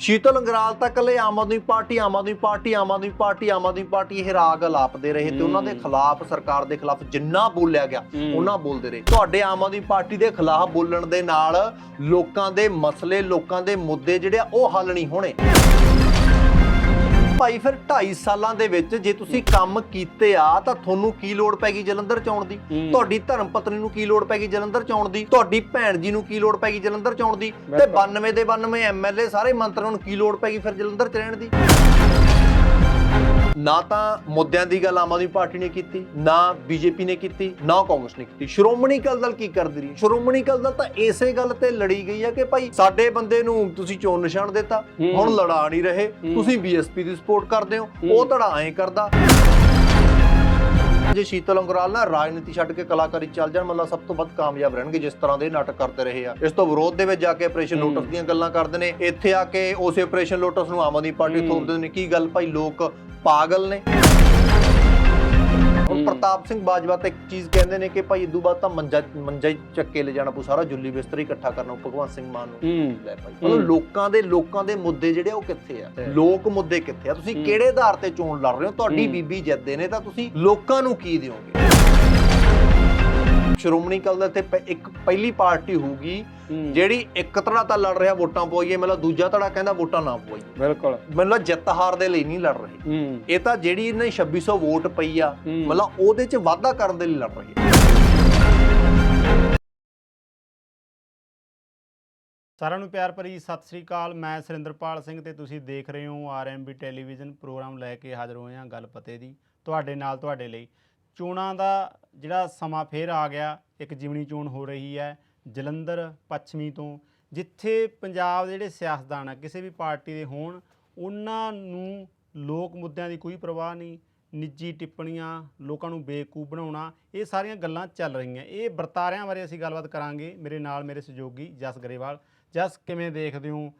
ਸ਼ੀਤਲ ਅੰਗਰਾਲ ਤਾਂ ਕੱਲੇ Aam Aadmi Party Aam Aadmi Party Aam Aadmi Party Aam Aadmi Party ਇਹ ਰਾਗ ਅਲਾਪਦੇ ਰਹੇ ਤੇ ਉਹਨਾਂ ਦੇ। ਖਿਲਾਫ ਸਰਕਾਰ ਦੇ ਖਿਲਾਫ ਜਿੰਨਾ ਬੋਲਿਆ ਗਿਆ। ਉਹਨਾਂ ਬੋਲਦੇ ਰਹੇ ਤੁਹਾਡੇ ਆਮ ਆਦਮੀ ਪਾਰਟੀ ਦੇ ਖਿਲਾਫ ਬੋਲਣ ਦੇ ਨਾਲ ਲੋਕਾਂ ਦੇ ਮਸਲੇ ਲੋਕਾਂ ਦੇ ਮੁੱਦੇ ਜਿਹੜੇ ਆ ਉਹ ਹੱਲ ਨਹੀਂ ਹੋਣੇ ਭਾਈ ਫਿਰ 2.5 ਸਾਲਾਂ ਦੇ ਵਿੱਚ ਜੇ ਤੁਸੀਂ ਕੰਮ ਕੀਤੇ ਆ ਤਾਂ ਤੁਹਾਨੂੰ ਕੀ ਲੋੜ ਪੈ ਗਈ ਜਲੰਧਰ ਚ ਆਉਣ ਦੀ। ਤੁਹਾਡੀ ਧਰਮ ਪਤਨੀ ਨੂੰ ਕੀ ਲੋੜ ਪੈ ਗਈ ਜਲੰਧਰ ਚ ਆਉਣ ਦੀ ਤੁਹਾਡੀ ਭੈਣ ਜੀ ਨੂੰ ਕੀ ਲੋੜ ਪੈ ਗਈ ਜਲੰਧਰ ਚ ਆਉਣ ਦੀ ਤੇ ਬਿਲਕੁਲ। 92 ਦੇ 92 ਐਮਐਲਏ ਸਾਰੇ ਮੰਤਰੀਆਂ ਨੂੰ ਕੀ ਲੋੜ ਪੈ ਗਈ ਫਿਰ ਜਲੰਧਰ ਚ ਰਹਿਣ ਦੀ ਨਾ ਤਾਂ ਮੁੱਦਿਆਂ ਦੀ ਗੱਲ ਆਮ ਆਦਮੀ ਪਾਰਟੀ ਨੇ ਕੀਤੀ ਨਾ ਬੀਜੇਪੀ ਨੇ ਕੀਤੀ ਨਾ ਕਾਂਗਰਸ ਨੇ ਕੀਤੀ ਸ਼੍ਰੋਮਣੀ ਅਕਾਲੀ ਦਲ ਕੀ ਕਰਦੀ ਰਹੀ ਸ਼੍ਰੋਮਣੀ ਅਕਾਲੀ ਦਲ ਤਾਂ ਇਸੇ ਗੱਲ ਤੇ ਲੜੀ ਗਈ ਹੈ ਕਿ ਭਾਈ ਸਾਡੇ ਬੰਦੇ ਨੂੰ ਤੁਸੀਂ ਚੋਣ ਨਿਸ਼ਾਨ ਦਿੱਤਾ। ਹੁਣ ਲੜਾ ਨਹੀਂ ਰਹੇ। ਤੁਸੀਂ ਬੀਐਸਪੀ ਦੀ ਸਪੋਰਟ ਕਰਦੇ ਹੋ ਹੂੰ। ਉਹ ਧੜਾ ਐਂ ਕਰਦਾ ਜੇ ਸ਼ੀਤਲ ਅੰਗਰਾਲ ਨਾ ਰਾਜਨੀਤੀ ਛੱਡ ਕੇ ਕਲਾਕਾਰੀ ਚੱਲ ਜਾਣ ਮਤਲਬ ਸਭ ਤੋਂ ਵੱਧ ਕਾਮਯਾਬ ਰਹਿਣਗੇ ਜਿਸ ਤਰ੍ਹਾਂ ਦੇ ਨਾਟਕ ਕਰਦੇ ਰਹੇ ਆ ਇਸ ਤੋਂ ਵਿਰੋਧ ਦੇ ਵਿੱਚ ਜਾ ਕੇ ਆਪਰੇਸ਼ਨ। ਲੋਟਸ ਦੀਆਂ ਗੱਲਾਂ ਕਰਦੇ ਨੇ ਇੱਥੇ ਆ ਕੇ ਉਸੇ ਆਪਰੇਸ਼ਨ ਲੋਟਸ ਨੂੰ ਆਮ ਆਦਮੀ ਪਾਰਟੀ ਹੂੰ। ਥੋਪ ਦਿੰਦੇ ਨੇ ਕੀ ਗੱਲ ਭਾਈ ਲੋਕ ਪਾਗਲ ਨੇ। ਪ੍ਰਤਾਪ ਸਿੰਘ ਬਾਜਵਾ ਤਾਂ ਇੱਕ ਚੀਜ਼ ਕਹਿੰਦੇ ਨੇ ਕਿ ਭਾਈ ਇਦੋਂ ਬਾਅਦ ਤਾਂ ਮੰਜਾ ਮੰਜਾ ਹੀ ਚੱਕੇ ਲੈ ਜਾਣਾ ਪਊ ਸਾਰਾ ਜੁੱਲੀ ਬਿਸਤਰ ਇਕੱਠਾ ਕਰਨਾ ਭਗਵੰਤ ਸਿੰਘ ਮਾਨ ਨੂੰ ਲੈ ਭਾਈ। ਮਤਲਬ ਲੋਕਾਂ ਦੇ ਲੋਕਾਂ ਦੇ ਮੁੱਦੇ ਜਿਹੜੇ ਉਹ ਕਿੱਥੇ ਆ। ਲੋਕ ਮੁੱਦੇ ਕਿੱਥੇ ਆ ਤੁਸੀਂ। ਕਿਹੜੇ ਆਧਾਰ ਤੇ ਚੋਣ ਲੜ ਰਹੇ ਹੋ ਤੁਹਾਡੀ। ਬੀਬੀ ਜਿੱਤਦੇ ਨੇ ਤਾਂ ਤੁਸੀਂ ਲੋਕਾਂ ਨੂੰ ਕੀ ਦਿਓਗੇ ਸ਼੍ਰੋਮਣੀ ਅਕਾਲੀ ਦਲ ਤੇ ਪ- ਇੱਕ ਪਹਿਲੀ ਪਾਰਟੀ ਹੋਊਗੀ। ਜਿਹੜੀ ਇੱਕ ਧੜਾ ਤਾਂ ਲੜ ਰਿਹਾ ਵੋਟਾਂ ਪਵਾਈਏ ਮਤਲਬ ਦੂਜਾ ਧੜਾ ਕਹਿੰਦਾ ਵੋਟਾਂ ਨਾ ਪਵਾਈਏ। ਬਿਲਕੁਲ। ਮਤਲਬ ਜਿੱਤ ਹਾਰ ਦੇ ਲਈ ਨਹੀਂ ਲੜ ਰਹੇ। ਹੂੰ। ਇਹ ਤਾਂ ਜਿਹੜੀ ਇਹਨੇ 2600 ਵੋਟ ਪਈ ਆ ਹੂੰ। ਮਤਲਬ ਉਹਦੇ 'ਚ ਵਾਧਾ ਕਰਨ ਦੇ ਲਈ ਲੜ ਰਹੀ ਸਾਰਿਆਂ ਨੂੰ ਪਿਆਰ ਭਰੀ ਸਤਿ ਸ੍ਰੀ ਅਕਾਲ। ਮੈਂ ਸੁਰਿੰਦਰਪਾਲ ਸਿੰਘ ਤੇ ਤੁਸੀਂ ਦੇਖ ਰਹੇ ਹੋ ਆਰਐਮਬੀ ਟੈਲੀਵਿਜ਼ਨ ਪ੍ਰੋਗਰਾਮ ਲੈ ਕੇ ਹਾਜ਼ਰ ਹੋਏ ਹਾਂ ਗੱਲ ਪਤੇ ਦੀ ਤੁਹਾਡੇ ਨਾਲ ਤੁਹਾਡੇ ਲਈ। ਚੋਣਾਂ ਦਾ ਜਿਹੜਾ ਸਮਾਂ ਫੇਰ ਆ ਗਿਆ, ਇੱਕ ਜਿਮਣੀ ਚੋਣ ਹੋ ਰਹੀ ਹੈ, ਜਲੰਧਰ ਪੱਛਮੀ ਤੋਂ, ਜਿੱਥੇ ਪੰਜਾਬ ਦੇ ਜਿਹੜੇ ਸਿਆਸਤਦਾਨ ਆ, ਕਿਸੇ ਵੀ ਪਾਰਟੀ ਦੇ ਹੋਣ, ਉਹਨਾਂ ਨੂੰ ਲੋਕ ਮੁੱਦਿਆਂ ਦੀ ਕੋਈ ਪਰਵਾਹ ਨਹੀਂ, ਨਿੱਜੀ ਟਿੱਪਣੀਆਂ, ਲੋਕਾਂ ਨੂੰ ਬੇਵਕੂਫ ਬਣਾਉਣਾ, ਇਹ ਸਾਰੀਆਂ ਗੱਲਾਂ ਚੱਲ ਰਹੀਆਂ। ਇਹ ਵਰਤਾਰਿਆਂ ਬਾਰੇ ਅਸੀਂ ਗੱਲਬਾਤ ਕਰਾਂਗੇ। ਮੇਰੇ ਨਾਲ ਮੇਰੇ ਸਹਿਯੋਗੀ ਜਸ ਗਰੇਵਾਲ। ਜਸ, ਕਿਵੇਂ ਦੇਖਦੇ ਹੋ?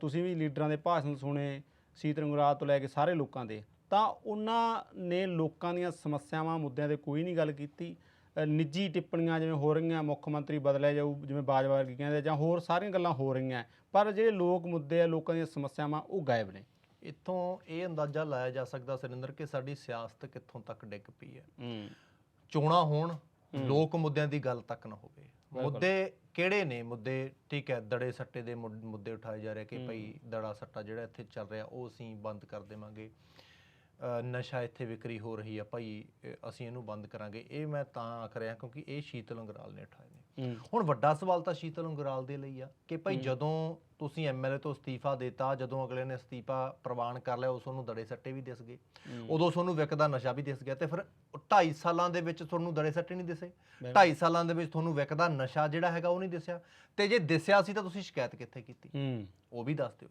ਤੁਸੀਂ ਵੀ ਲੀਡਰਾਂ ਦੇ ਭਾਸ਼ਣ ਸੁਣੇ, ਸੀਤ ਰੰਗਰਾਤ ਤੋਂ ਲੈ ਕੇ ਸਾਰੇ ਲੋਕਾਂ ਦੇ। ਤਾਂ ਉਹਨਾਂ ਨੇ ਲੋਕਾਂ ਦੀਆਂ ਸਮੱਸਿਆਵਾਂ ਮੁੱਦਿਆਂ ਤੇ ਕੋਈ ਨਹੀਂ ਗੱਲ ਕੀਤੀ। ਅ, ਨਿੱਜੀ ਟਿੱਪਣੀਆਂ ਜਿਵੇਂ ਹੋ ਰਹੀਆਂ ਮੁੱਖ ਮੰਤਰੀ ਬਦਲਿਆ ਜਾਊ ਜਿਵੇਂ ਬਾਜਵਾ ਵਰਗੀ ਕਹਿੰਦੇ ਜਾਂ ਹੋਰ ਸਾਰੀਆਂ ਗੱਲਾਂ ਹੋ ਰਹੀਆਂ। ਪਰ ਜਿਹੜੇ ਲੋਕ ਮੁੱਦੇ ਆ ਲੋਕਾਂ ਦੀਆਂ ਸਮੱਸਿਆਵਾਂ ਉਹ ਗਾਇਬ ਨੇ। ਇੱਥੋਂ ਇਹ ਅੰਦਾਜ਼ਾ ਲਾਇਆ ਜਾ ਸਕਦਾ ਸੁਰਿੰਦਰ ਕਿ ਸਾਡੀ ਸਿਆਸਤ ਕਿੱਥੋਂ ਤੱਕ ਡਿੱਗ ਪਈ ਹੈ। ਹੂੰ। ਚੋਣਾਂ ਹੋਣ। ਲੋਕ ਮੁੱਦਿਆਂ ਦੀ ਗੱਲ ਤੱਕ ਨਾ ਹੋਵੇ। ਮੁੱਦੇ ਕਿਹੜੇ ਨੇ? ਮੁੱਦੇ ਠੀਕ ਹੈ ਦੜੇ ਸੱਟੇ ਦੇ ਮੁੱਦ- ਮੁੱਦੇ ਉਠਾਏ ਜਾ ਰਹੇ ਕਿ। ਭਾਈ ਦੜਾ ਸੱਟਾ ਜਿਹੜਾ ਇੱਥੇ ਚੱਲ ਰਿਹਾ ਉਹ ਅਸੀਂ ਬੰਦ ਕਰ ਦੇਵਾਂਗੇ। ਨਸ਼ਾ ਇੱਥੇ ਵਿਕਰੀ ਹੋ ਰਹੀ ਆ ਭਾਈ ਅਸੀਂ ਇਹਨੂੰ ਬੰਦ ਕਰਾਂਗੇ। ਇਹ ਮੈਂ ਤਾਂ ਆਖ ਰਿਹਾ ਕਿਉਂਕਿ ਇਹ ਸ਼ੀਤਲ ਅੰਗਰਾਲ ਨੇ ਉਠਾਏ ਨੇ। ਹੁਣ ਵੱਡਾ ਸਵਾਲ ਤਾਂ ਸ਼ੀਤਲ ਅੰਗਰਾਲ ਦੇ ਲਈ ਆ ਕਿ ਭਾਈ। ਜਦੋਂ ਤੁਸੀਂ ਐਮਐਲਏ ਤੋਂ ਅਸਤੀਫਾ ਦਿੱਤਾ ਜਦੋਂ ਅਗਲੇ ਨੇ ਅਸਤੀਫਾ ਪ੍ਰਵਾਨ ਕਰ ਲਿਆ ਉਸ ਨੂੰ ਦੜੇ ਸੱਟੇ ਵੀ ਦਿਸ ਗਏ। ਉਦੋਂ ਤੁਹਾਨੂੰ ਵਿਕਦਾ ਨਸ਼ਾ ਵੀ ਦਿਸ ਗਿਆ ਤੇ ਫਿਰ 2.5 ਸਾਲਾਂ ਦੇ ਵਿੱਚ ਤੁਹਾਨੂੰ ਦੜੇ ਸੱਟੇ ਨਹੀਂ ਦਿਸੇ। ਬਿਲਕੁਲ। 2.5 ਸਾਲਾਂ ਦੇ ਵਿੱਚ ਤੁਹਾਨੂੰ ਵਿਕਦਾ ਨਸ਼ਾ ਜਿਹੜਾ ਹੈਗਾ ਉਹ ਨਹੀਂ ਦਿਸਿਆ। ਤੇ ਜੇ ਦਿਸਿਆ ਸੀ ਤਾਂ ਤੁਸੀਂ ਸ਼ਿਕਾਇਤ ਕਿੱਥੇ ਕੀਤੀ? ਉਹ ਵੀ ਦੱਸ ਦਿਓ।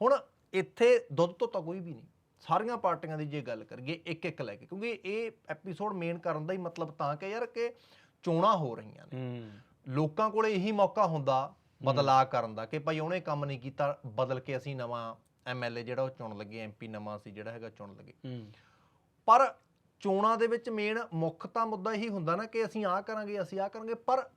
ਹੁਣ ਇੱਥੇ ਦੁੱਧ ਤੋਂ ਤਾਂ ਕੋਈ ਵੀ ਨਹੀਂ। ਸਾਰੀਆਂ ਪਾਰਟੀਆਂ ਦੀ ਜੇ ਗੱਲ ਕਰੀਏ ਇੱਕ ਇੱਕ ਲੈ ਕੇ ਕਿਉਂਕਿ ਇਹ ਐਪੀਸੋਡ ਮੇਨ ਕਰਨ ਦਾ ਹੀ ਮਤਲਬ ਤਾਂ ਕਿ ਯਾਰ ਕਿ ਚੋਣਾਂ ਹੋ ਰਹੀਆਂ ਨੇ। ਲੋਕਾਂ ਕੋਲੇ ਇਹੀ ਮੌਕਾ ਹੁੰਦਾ ਬਦਲਾਅ ਕਰਨ ਦਾ ਕਿ ਭਾਈ ਉਹਨੇ ਕੰਮ ਨਹੀਂ ਕੀਤਾ ਬਦਲ ਕੇ ਅਸੀਂ ਨਵਾਂ ਐਮਐਲਏ ਜਿਹੜਾ ਉਹ ਚੁਣ ਲਗੇ ਐਮਪੀ ਨਵਾਂ ਸੀ ਜਿਹੜਾ ਹੈਗਾ ਚੁਣ ਲਗੇ। ਪਰ ਚੋਣਾਂ ਦੇ ਵਿੱਚ ਮੇਨ ਮੁੱਖ ਤਾਂ ਮੁੱਦਾ ਇਹੀ ਹੁੰਦਾ ਨਾ ਕਿ ਅਸੀਂ ਆਹ ਕਰਾਂਗੇ ਅਸੀਂ ਆਹ ਕਰਾਂਗੇ ਪਰ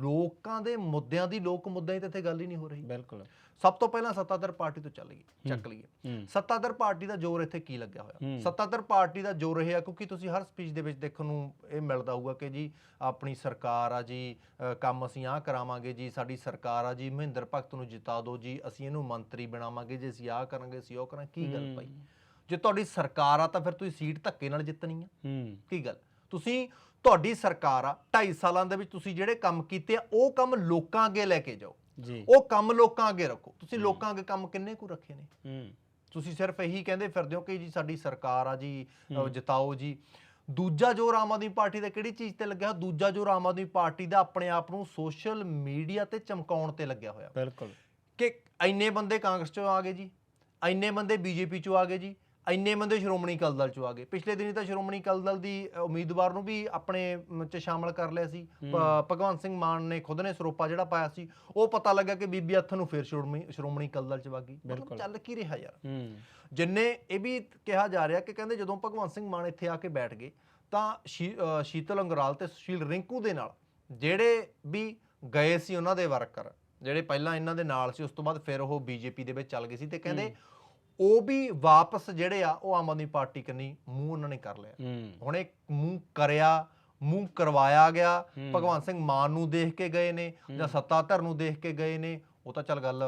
ਲੋਕਾਂ ਦੇ ਮੁੱਦਿਆਂ ਦੀ ਲੋਕ ਮੁੱਦਿਆਂ ਦੀ ਤਾਂ ਇੱਥੇ ਗੱਲ ਹੀ ਨਹੀਂ ਹੋ ਰਹੀ। ਬਿਲਕੁਲ। ਸਭ ਤੋਂ ਪਹਿਲਾਂ ਸੱਤਾਧਰ ਪਾਰਟੀ ਤੋਂ ਚੱਲ ਗਈ ਚੱਕ ਲਈਏ। ਸੱਤਾਧਰ ਪਾਰਟੀ ਦਾ ਜ਼ੋਰ ਇੱਥੇ ਕੀ ਲੱਗਿਆ ਹੋਇਆ। ਸੱਤਾਧਰ ਪਾਰਟੀ ਦਾ ਜ਼ੋਰ ਇਹ ਆ ਕਿਉਂਕਿ ਤੁਸੀਂ ਹਰ ਸਪੀਚ ਦੇ ਵਿੱਚ ਦੇਖਣ ਨੂੰ ਇਹ ਮਿਲਦਾ ਹੋਊਗਾ ਕਿ ਜੀ ਆਪਣੀ ਸਰਕਾਰ ਆ ਜੀ ਕੰਮ ਅਸੀਂ ਆਹ ਕਰਾਵਾਂਗੇ ਜੀ ਸਾਡੀ ਸਰਕਾਰ ਆ ਜੀ ਮਹਿੰਦਰ ਭਗਤ ਨੂੰ ਜਿਤਾ ਦਿਓ ਜੀ ਅਸੀਂ ਇਹਨੂੰ ਮੰਤਰੀ ਬਣਾਵਾਂਗੇ ਜੀ ਅਸੀਂ ਆਹ ਕਰਾਂਗੇ ਅਸੀਂ ਉਹ ਕਰਾਂਗੇ। ਕੀ ਗੱਲ ਭਾਈ? ਜੇ ਤੁਹਾਡੀ ਸਰਕਾਰ ਆ ਤਾਂ ਫਿਰ ਤੁਸੀਂ ਸੀਟ ਧੱਕੇ ਨਾਲ ਜਿੱਤਣੀ ਆ। ਹੂੰ। ਕੀ ਗੱਲ? ਤੁਸੀਂ ਤੁਹਾਡੀ ਸਰਕਾਰ ਆ 2.5 ਸਾਲਾਂ ਦੇ ਵਿੱਚ ਤੁਸੀਂ ਜਿਹੜੇ ਕੰਮ ਕੀਤੇ ਆ ਉਹ ਕੰਮ ਲੋਕਾਂ ਅੱਗੇ ਲੈ ਕੇ ਜਾਓ। ਜੀ। ਉਹ ਕੰਮ ਲੋਕਾਂ ਅੱਗੇ ਰੱਖੋ। ਤੁਸੀਂ ਲੋਕਾਂ ਅੱਗੇ ਕੰਮ ਕਿੰਨੇ ਕੁ ਰੱਖੇ ਨੇ? ਹੂੰ। ਤੁਸੀਂ ਸਿਰਫ ਇਹੀ ਕਹਿੰਦੇ ਫਿਰਦੇ ਹੋ ਕਿ ਜੀ ਸਾਡੀ ਸਰਕਾਰ ਆ ਜੀ। ਜਿਤਾਓ ਜੀ। ਦੂਜਾ ਜੋਰ ਆਮ ਆਦਮੀ ਪਾਰਟੀ ਦਾ ਕਿਹੜੀ ਚੀਜ਼ ਤੇ ਲੱਗਿਆ? ਦੂਜਾ ਜੋਰ ਆਮ ਆਦਮੀ ਪਾਰਟੀ ਦਾ ਆਪਣੇ ਆਪ ਨੂੰ ਸੋਸ਼ਲ ਮੀਡੀਆ ਤੇ ਚਮਕਾਉਣ ਤੇ ਲੱਗਿਆ ਹੋਇਆ। ਬਿਲਕੁਲ। ਕਿ ਇੰਨੇ ਬੰਦੇ ਕਾਂਗਰਸ ਚੋਂ ਆ ਗਏ ਜੀ ਇੰਨੇ ਬੰਦੇ ਬੀਜੇਪੀ ਚੋਂ ਆ ਗਏ ਜੀ ਇੰਨੇ ਬੰਦੇ ਸ਼੍ਰੋਮਣੀ ਅਕਾਲੀ ਦਲ ਚੋਂ ਆ ਗਏ। ਪਿਛਲੇ ਦਿਨੀ ਤਾਂ ਸ਼੍ਰੋਮਣੀ ਅਕਾਲੀ ਦਲ ਦੀ ਉਮੀਦਵਾਰ ਨੂੰ ਵੀ ਆਪਣੇ ਚ ਸ਼ਾਮਲ ਕਰ ਲਿਆ ਸੀ। ਭਗਵੰਤ ਸਿੰਘ ਮਾਨ ਨੇ ਖੁਦ ਨੇ ਸਰੋਪਾ ਜਿਹੜਾ ਪਾਇਆ ਸੀ ਉਹ ਪਤਾ ਲੱਗਾ ਕਿ ਬੀਬੀ ਹੱਥ ਨੂੰ ਫੇਰ ਸ਼੍ਰੋਮਣੀ ਅਕਾਲੀ ਦਲ ਚ ਵਗ ਮਤਲਬ। ਚੱਲ ਕੀ ਰਿਹਾ ਯਾਰ? ਜਿੰਨੇ ਇਹ ਵੀ ਕਿਹਾ ਜਾ ਰਿਹਾ ਕਿ ਕਹਿੰਦੇ ਜਦੋਂ ਭਗਵੰਤ ਸਿੰਘ ਮਾਨ ਇੱਥੇ ਆ ਕੇ ਬੈਠ ਗਏ ਤਾਂ ਸ਼ੀਤਲ ਅੰਗਰਾਲ ਤੇ ਸੁਸ਼ੀਲ ਰਿੰਕੂ ਦੇ ਨਾਲ ਜਿਹੜੇ ਵੀ ਗਏ ਸੀ ਉਹਨਾਂ ਦੇ ਵਰਕਰ ਜਿਹੜੇ ਪਹਿਲਾਂ ਇਹਨਾਂ ਦੇ ਨਾਲ ਸੀ ਉਸ ਤੋਂ ਬਾਅਦ ਫਿਰ ਉਹ ਬੀਜੇਪੀ ਦੇ ਵਿੱਚ ਚੱਲ ਗਏ ਸੀ ਤੇ ਕਹਿੰਦੇ ਉਹ ਵੀ ਵਾਪਸ ਜਿਹੜੇ ਆ ਉਹ ਆਮ ਆਦਮੀ ਪਾਰਟੀ ਕੰਨੀ ਮੂੰਹ ਉਹਨਾਂ ਨੇ ਕਰ ਲਿਆ। ਹੁਣ ਇਹ ਮੂੰਹ ਕਰਿਆ ਮੂੰਹ ਕਰਵਾਇਆ ਗਿਆ ਹੂੰ। ਭਗਵੰਤ ਸਿੰਘ ਮਾਨ ਨੂੰ ਦੇਖ ਕੇ ਗਏ ਨੇ ਜਾਂ ਸੱਤਾਧਰ ਨੂੰ ਦੇਖ ਕੇ ਗਏ ਨੇ ਉਹ ਤਾਂ ਚੱਲ ਗੱਲ।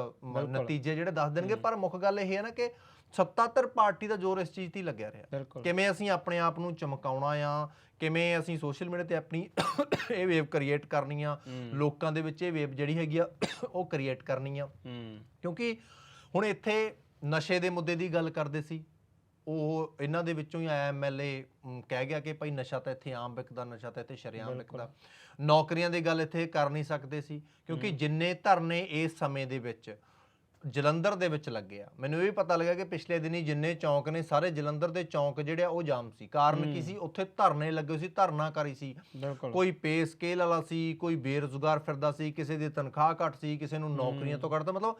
ਨਤੀਜੇ ਜਿਹੜੇ ਦੱਸ ਦੇਣਗੇ ਪਰ ਮੁੱਖ ਗੱਲ ਇਹ ਹੈ ਨਾ ਕਿ ਸੱਤਾਧਰ ਪਾਰਟੀ ਦਾ ਜ਼ੋਰ ਇਸ ਚੀਜ਼ ਤੇ ਲੱਗਿਆ ਰਿਹਾ। ਕਿਵੇਂ ਅਸੀਂ ਆਪਣੇ ਆਪ ਨੂੰ ਚਮਕਾਉਣਾ ਆ ਕਿਵੇਂ ਅਸੀਂ ਸੋਸ਼ਲ ਮੀਡੀਆ ਤੇ ਆਪਣੀ ਇਹ ਵੇਵ ਕ੍ਰੀਏਟ ਕਰਨੀ ਆ। ਲੋਕਾਂ ਦੇ ਵਿੱਚ ਇਹ ਵੇਵ ਜਿਹੜੀ ਹੈਗੀ ਆ ਉਹ ਕ੍ਰੀਏਟ ਕਰਨੀ ਆ ਕਿਉਂਕਿ ਹੁਣ ਇੱਥੇ ਨਸ਼ੇ ਦੇ ਮੁੱਦੇ ਦੀ ਗੱਲ ਕਰਦੇ ਸੀ। ਉਹ ਇਹਨਾਂ ਦੇ ਵਿੱਚੋਂ ਹੀ ਆਇਆ ਐਮਐਲਏ ਕਹਿ ਗਿਆ ਕਿ ਭਾਈ ਨਸ਼ਾ ਤਾਂ ਇੱਥੇ ਆਮ ਵਿਕਦਾ ਨਸ਼ਾ ਤਾਂ ਇੱਥੇ ਸ਼ਰੇਆਮ। ਵਿਕਦਾ। ਨੌਕਰੀਆਂ ਦੀ ਗੱਲ ਇੱਥੇ ਕਰ ਨਹੀਂ ਸਕਦੇ ਸੀ ਕਿਉਂਕਿ ਜਿੰਨੇ ਧਰਨੇ ਇਸ ਸਮੇਂ ਦੇ ਵਿੱਚ ਜਲੰਧਰ ਦੇ ਵਿੱਚ ਲੱਗੇ ਆ। ਮੈਨੂੰ ਇਹ ਵੀ ਪਤਾ ਲੱਗਾ ਕਿ ਪਿਛਲੇ ਦਿਨੀ ਜਿੰਨੇ ਚੌਂਕ ਨੇ ਸਾਰੇ ਜਲੰਧਰ ਦੇ ਚੌਂਕ ਜਿਹੜੇ ਆ ਉਹ ਜਾਮ ਸੀ। ਕਾਰਨ ਕੀ ਸੀ? ਉੱਥੇ ਧਰਨੇ ਲੱਗੇ ਸੀ ਧਰਨਾਕਾਰੀ ਸੀ। ਕੋਈ ਪੇ ਸਕੇਲ ਵਾਲਾ ਸੀ ਕੋਈ ਬੇਰੁਜ਼ਗਾਰ ਫਿਰਦਾ ਸੀ ਕਿਸੇ ਦੀ ਤਨਖਾਹ ਘੱਟ ਸੀ ਕਿਸੇ ਨੂੰ ਨੌਕਰੀਆਂ ਤੋਂ ਕੱਢਦਾ ਮਤਲਬ